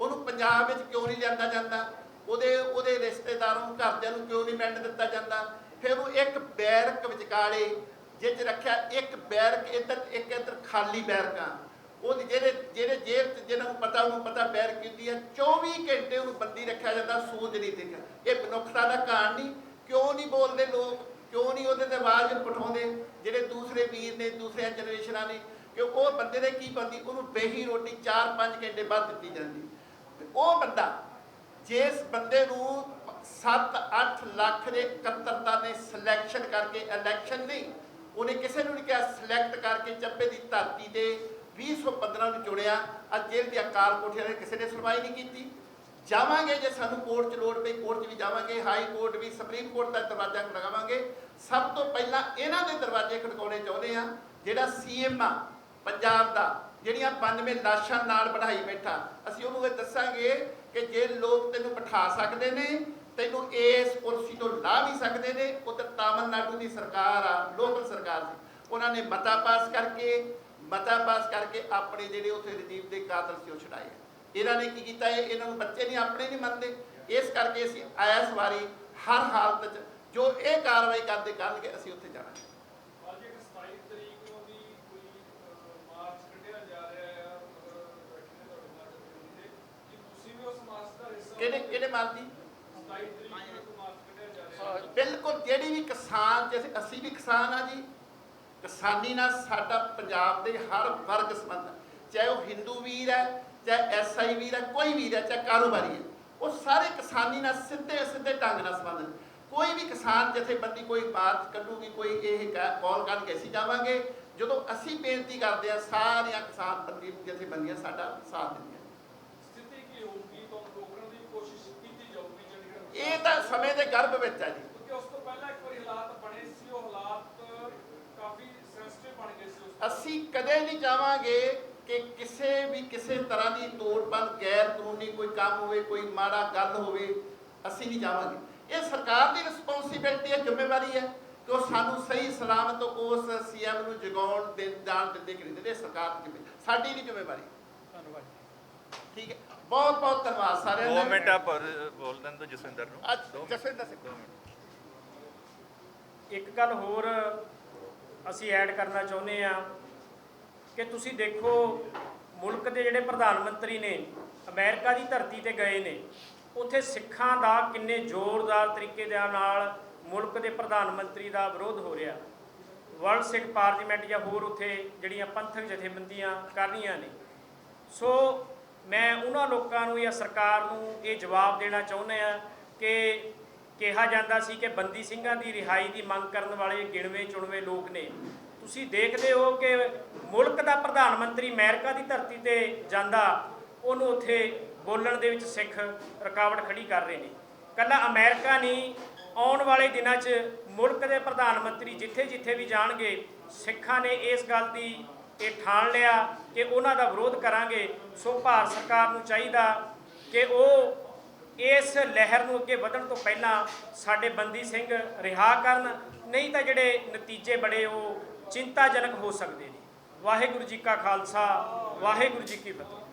ਉਹਨੂੰ ਪੰਜਾਬ ਵਿੱਚ ਕਿਉਂ ਨਹੀਂ ਲਿਆਂਦਾ ਜਾਂਦਾ? ਉਹਦੇ ਉਹਦੇ ਰਿਸ਼ਤੇਦਾਰਾਂ ਨੂੰ, ਘਰਦਿਆਂ ਨੂੰ ਕਿਉਂ ਨਹੀਂ ਮਿਲਣ ਦਿੱਤਾ ਜਾਂਦਾ? ਫਿਰ ਉਹ ਇੱਕ ਬੈਰਕ ਵਿਚਕਾਲੇ ਜਿੱਚ ਰੱਖਿਆ ਇੱਕ ਬੈਰਕ ਇੱਧਰ, ਇੱਕ ਇੱਧਰ ਖਾਲੀ ਬੈਰਕਾਂ। ਉਹ ਜਿਹੜੇ ਜਿਹੜੇ ਜੇਲ੍ਹ 'ਚ ਜਿਹਨਾਂ ਨੂੰ ਪਤਾ, ਉਹਨੂੰ ਪਤਾ ਬੈਰ ਹੁੰਦੀ ਹੈ 24 ਘੰਟੇ ਉਹਨੂੰ ਬੰਦੀ ਰੱਖਿਆ ਜਾਂਦਾ, ਸੂਝ ਨਹੀਂ ਦਿੰਦਾ। ਇਹ ਮਨੁੱਖਤਾ ਦਾ ਕਾਰਨ ਨਹੀਂ, ਕਿਉਂ ਨਹੀਂ ਬੋਲਦੇ ਲੋਕ, ਕਿਉਂ ਨਹੀਂ ਉਹਦੇ ਤੇ ਆਵਾਜ਼ ਉਠਾਉਂਦੇ ਜਿਹੜੇ ਦੂਸਰੇ ਵੀਰ ਨੇ, ਦੂਸਰੀਆਂ ਜਨਰੇਸ਼ਨਾਂ ਨੇ, ਕਿ ਉਹ ਬੰਦੇ ਨੇ ਕੀ ਬੰਦੀ, ਉਹਨੂੰ ਬੇਹੀ ਰੋਟੀ 4-5 ਘੰਟੇ ਬਾਅਦ ਦਿੱਤੀ ਜਾਂਦੀ। ਉਹ ਬੰਦਾ, ਜਿਸ ਬੰਦੇ ਨੂੰ 7-8 ਲੱਖ ਦੇ ਇਕੱਤਰਤਾ ਨੇ ਸਿਲੈਕਸ਼ਨ ਕਰਕੇ ਇਲੈਕਸ਼ਨ ਨਹੀਂ, ਉਹਨੇ ਕਿਸੇ ਨੂੰ ਨਹੀਂ ਕਿਹਾ ਸਿਲੈਕਟ ਕਰਕੇ ਚੱਪੇ ਦੀ ਧਰਤੀ ਤੇ 2015 ਨੂੰ ਚੁਣਿਆ ਅੱਜ ਜੇਲ੍ਹ ਦੀ ਅਕਾਲ ਕੋਠੀਆਂ ਨੇ ਕਿਸੇ ਨੇ ਸੁਣਵਾਈ ਨਹੀਂ ਕੀਤੀ। ਜਾਵਾਂਗੇ ਜੇ ਸਾਨੂੰ ਕੋਰਟ 'ਚ ਲੋੜ ਪਈ, ਕੋਰਟ 'ਚ ਵੀ ਜਾਵਾਂਗੇ, ਹਾਈ ਕੋਰਟ ਵੀ, ਸੁਪਰੀਮ ਕੋਰਟ ਦਾ ਦਰਵਾਜ਼ਾ ਖੜਕਾਵਾਂਗੇ। ਸਭ ਤੋਂ ਪਹਿਲਾਂ ਇਹਨਾਂ ਦੇ ਦਰਵਾਜ਼ੇ ਖੜਕਾਉਣੇ ਚਾਹੁੰਦੇ ਆ ਜਿਹੜਾ ਸੀਐਮ ਆ, ਪੰਜਾਬ ਦਾ, ਜਿਹੜੀਆਂ 92 ਲਾਸ਼ਾਂ ਨਾਲ ਵਧਾਈ ਬੈਠਾ। ਅਸੀਂ ਉਹਨੂੰ ਇਹ ਦੱਸਾਂਗੇ ਕਿ ਜੇ ਲੋਕ ਤੈਨੂੰ ਬਿਠਾ ਸਕਦੇ ਨੇ, ਤੈਨੂੰ ਇਸ ਕੁਰਸੀ ਤੋਂ ਲਾ ਵੀ ਸਕਦੇ ਨੇ, ਉਧਰ ਤਾਮਿਲਨਾਡੂ ਦੀ ਸਰਕਾਰ ਆ, ਲੋਕਲ ਸਰਕਾਰ ਸੀ। ਉਹਨਾਂ ਨੇ ਮਤਾ ਪਾਸ ਕਰਕੇ ਮਤਾ ਪਾਸ ਕਰਕੇ ਆਪਣੇ ਜਿਹੜੇ ਉੱਥੇ ਰਜੀਵ ਦੇ ਕਾਤਲ ਸੀ ਉਹ ਛਡਾਏ। ਇਹਨਾਂ ਨੇ ਕੀ ਕੀਤਾ? ਇਹ ਇਹਨਾਂ ਨੂੰ ਬੱਚੇ ਨਹੀਂ ਆਪਣੇ ਨਹੀਂ ਮੰਨਦੇ। ਇਸ ਕਰਕੇ ਅਸੀਂ ਇਸ ਵਾਰੀ ਹਰ ਹਾਲਤ 'ਚ ਜੋ ਇਹ ਕਾਰਵਾਈ ਕਰਦੇ ਕਰਨਗੇ ਅਸੀਂ ਉੱਥੇ ਜਾਣਾ। ਅੱਜ ਇੱਕ 27 ਤਰੀਕ ਨੂੰ ਵੀ ਕੋਈ ਅਹ, ਮਾਰਚ ਕੱਢਿਆ ਜਾ ਰਿਹਾ ਹੈ ਦੇ। ਦਾ ਕਿਹੜੇ? ਕਿਹੜੇ ਮਾਰਦੀ 27 ਤਰੀਕ ਨੂੰ ਇੱਕ ਮਾਰਚ ਕੱਢਿਆ ਜਾ ਰਿਹਾ ਹੈ ਬਿਲਕੁਲ ਜਿਹੜੀ ਵੀ ਕਿਸਾਨ ਜਿਵੇਂ ਅਸੀਂ ਵੀ ਕਿਸਾਨ ਆ ਜੀ। ਕਿਸਾਨੀ ਨਾਲ ਸਾਡਾ ਪੰਜਾਬ ਦੇ ਹਰ ਵਰਗ ਸੰਬੰਧ ਹੈ। ਚਾਹੇ ਉਹ ਹਿੰਦੂ ਵੀਰ ਹੈ ਚਾਹੇ ਐਸਆਈ ਵੀਰ ਹੈ ਕੋਈ ਵੀਰ ਹੈ ਚਾਹੇ ਕਾਰੋਬਾਰੀ ਹੈ ਉਹ ਸਾਰੇ ਕਿਸਾਨੀ ਨਾਲ ਸਿੱਧੇ ਸਿੱਧੇ ਢੰਗ ਨਾਲ ਸੰਬੰਧ ਨੇ। ਕੋਈ ਵੀ ਕਿਸਾਨ ਜਥੇਬੰਦੀ ਕੋਈ ਬਾਤ ਕੱਢੂਗੀ ਕੋਈ ਇਹ ਕਾਲ ਕਰਕੇ ਅਸੀਂ ਜਾਵਾਂਗੇ। ਜਦੋਂ ਅਸੀਂ ਬੇਨਤੀ ਕਰਦੇ ਆ ਸਾਰੀਆਂ ਕਿਸਾਨ ਬੰਦੀ ਜਥੇਬੰਦੀਆਂ ਸਾਡਾ ਸਾਥ ਦਿੰਦੀਆਂ ਸਥਿਤੀ ਕੀ ਹੋਊਗੀ? ਤੁਹਾਨੂੰ ਰੋਕਣ ਦੀ ਕੋਸ਼ਿਸ਼ ਕੀਤੀ ਜਾਊਗੀ ਚੰਡੀਗੜ੍ਹ ਇਹ ਤਾਂ ਸਮੇਂ ਦੇ ਗਰਭ ਵਿੱਚ ਆ ਜੀ। ਕਿਉਂਕਿ ਉਸ ਤੋਂ ਪਹਿਲਾਂ ਇੱਕ ਵਾਰੀ ਹਾਲਾਤ ਬਣੇ ਸੀ ਉਹ ਹਾਲਾਤ ਕਾਫੀ ਸੈਂਸਿਟਿਵ ਬਣ ਗਏ ਸੀ ਉਸ ਤੋਂ ਅਸੀਂ ਕਦੇ ਨਹੀਂ ਚਾਹਾਂਗੇ ਕਿ ਕਿਸੇ ਵੀ ਕਿਸੇ ਤਰ੍ਹਾਂ ਦੀ ਤੋੜਬੰਦ ਗੈਰ ਕਾਨੂੰਨੀ ਕੋਈ ਕੰਮ ਹੋਵੇ ਕੋਈ ਮਾੜਾ ਗੱਲ ਹੋਵੇ ਅਸੀਂ ਨਹੀਂ ਚਾਹਾਂਗੇ। ਇਹ ਸਰਕਾਰ ਦੀ ਰਿਸਪੌਂਸਿਬਿਲਟੀ ਹੈ ਜ਼ਿੰਮੇਵਾਰੀ ਹੈ ਕਿ ਉਹ ਸਾਨੂੰ ਸਹੀ ਸਲਾਮਤ ਉਸ ਸੀਐਮ ਨੂੰ ਜਗਾਉਣ ਦੇ ਜਾਣ ਦਿੰਦੇ ਕਿ ਨਹੀਂ ਦਿੰਦੇ ਇਹ ਸਰਕਾਰ ਦੀ ਜ਼ਿੰਮੇਵਾਰੀ ਸਾਡੀ ਨਹੀਂ ਜ਼ਿੰਮੇਵਾਰੀ ਧੰਨਵਾਦ ਠੀਕ ਹੈ। ਬਹੁਤ ਬਹੁਤ ਧੰਨਵਾਦ ਸਾਰਿਆਂ ਦਾ। ਦੋ ਮਿੰਟ ਆ ਬੋਲ ਦੇਣ ਤੋਂ ਜਸਵਿੰਦਰ ਨੂੰ। ਜਸਵਿੰਦਰ ਸਿੰਘ। ਇੱਕ ਗੱਲ ਹੋਰ ਅਸੀਂ ਐਡ ਕਰਨਾ ਚਾਹੁੰਦੇ ਆ ਕਿ ਤੁਸੀਂ ਦੇਖੋ, ਮੁਲਕ ਦੇ ਜਿਹੜੇ ਪ੍ਰਧਾਨ ਮੰਤਰੀ ਨੇ, ਅਮਰੀਕਾ ਦੀ ਧਰਤੀ ਤੇ ਗਏ ਨੇ, ਉੱਥੇ ਸਿੱਖਾਂ ਦਾ ਕਿੰਨੇ ਜ਼ੋਰਦਾਰ ਤਰੀਕੇ ਦੇ ਨਾਲ ਮੁਲਕ ਦੇ ਪ੍ਰਧਾਨ ਮੰਤਰੀ ਦਾ ਵਿਰੋਧ ਹੋ ਰਿਹਾ। ਵਰਲਡ ਸਿੱਖ ਪਾਰਲੀਮੈਂਟ ਜਾਂ ਹੋਰ ਉੱਥੇ ਜਿਹੜੀਆਂ ਪੰਥਕ ਜਥੇਬੰਦੀਆਂ ਕਰ ਰਹੀਆਂ ਨੇ। ਸੋ ਮੈਂ ਉਹਨਾਂ ਲੋਕਾਂ ਨੂੰ ਜਾਂ ਸਰਕਾਰ ਨੂੰ ਇਹ ਜਵਾਬ ਦੇਣਾ ਚਾਹੁੰਦਾ ਆ ਕਿ ਕਿਹਾ ਜਾਂਦਾ ਸੀ ਕਿ ਬੰਦੀ ਸਿੰਘਾਂ ਦੀ ਰਿਹਾਈ ਦੀ ਮੰਗ ਕਰਨ ਵਾਲੇ ਗਿਣਵੇਂ ਚੁਣਵੇਂ ਲੋਕ ਨੇ। ਤੁਸੀਂ ਦੇਖਦੇ ਹੋ ਕਿ ਮੁਲਕ ਦਾ ਪ੍ਰਧਾਨ ਮੰਤਰੀ ਅਮਰੀਕਾ ਦੀ ਧਰਤੀ ਤੇ ਜਾਂਦਾ, ਉਹਨੂੰ ਉੱਥੇ ਬੋਲਣ ਦੇ ਵਿੱਚ ਸਿੱਖ ਰੁਕਾਵਟ ਖੜੀ ਕਰ ਰਹੇ ਨੇ। ਕੱਲਾ ਅਮਰੀਕਾ ਨਹੀਂ, ਆਉਣ ਵਾਲੇ ਦਿਨਾਂ 'ਚ ਮੁਲਕ ਦੇ ਪ੍ਰਧਾਨ ਮੰਤਰੀ ਜਿੱਥੇ-ਜਿੱਥੇ ਵੀ ਜਾਣਗੇ, ਸਿੱਖਾਂ ਨੇ ਇਸ ਗੱਲ ਦੀ ਇਹ ਠਾਣ ਲਿਆ ਕਿ ਉਹਨਾਂ ਦਾ ਵਿਰੋਧ ਕਰਾਂਗੇ। ਸੋ ਭਾਰਤ ਸਰਕਾਰ ਨੂੰ ਚਾਹੀਦਾ ਕਿ ਉਹ ਇਸ ਲਹਿਰ ਨੂੰ ਅੱਗੇ ਵਧਣ ਤੋਂ ਪਹਿਲਾਂ ਸਾਡੇ ਬੰਦੀ ਸਿੰਘ ਰਿਹਾ ਕਰਨ। ਨਹੀਂ ਤਾਂ ਜਿਹੜੇ ਨਤੀਜੇ ਬੜੇ ਉਹ ਚਿੰਤਾਜਨਕ ਹੋ ਸਕਦੇ ਨੇ। ਵਾਹਿਗੁਰੂ ਜੀ ਕਾ ਖਾਲਸਾ ਵਾਹਿਗੁਰੂ ਜੀ ਕੀ ਫਤਿਹ।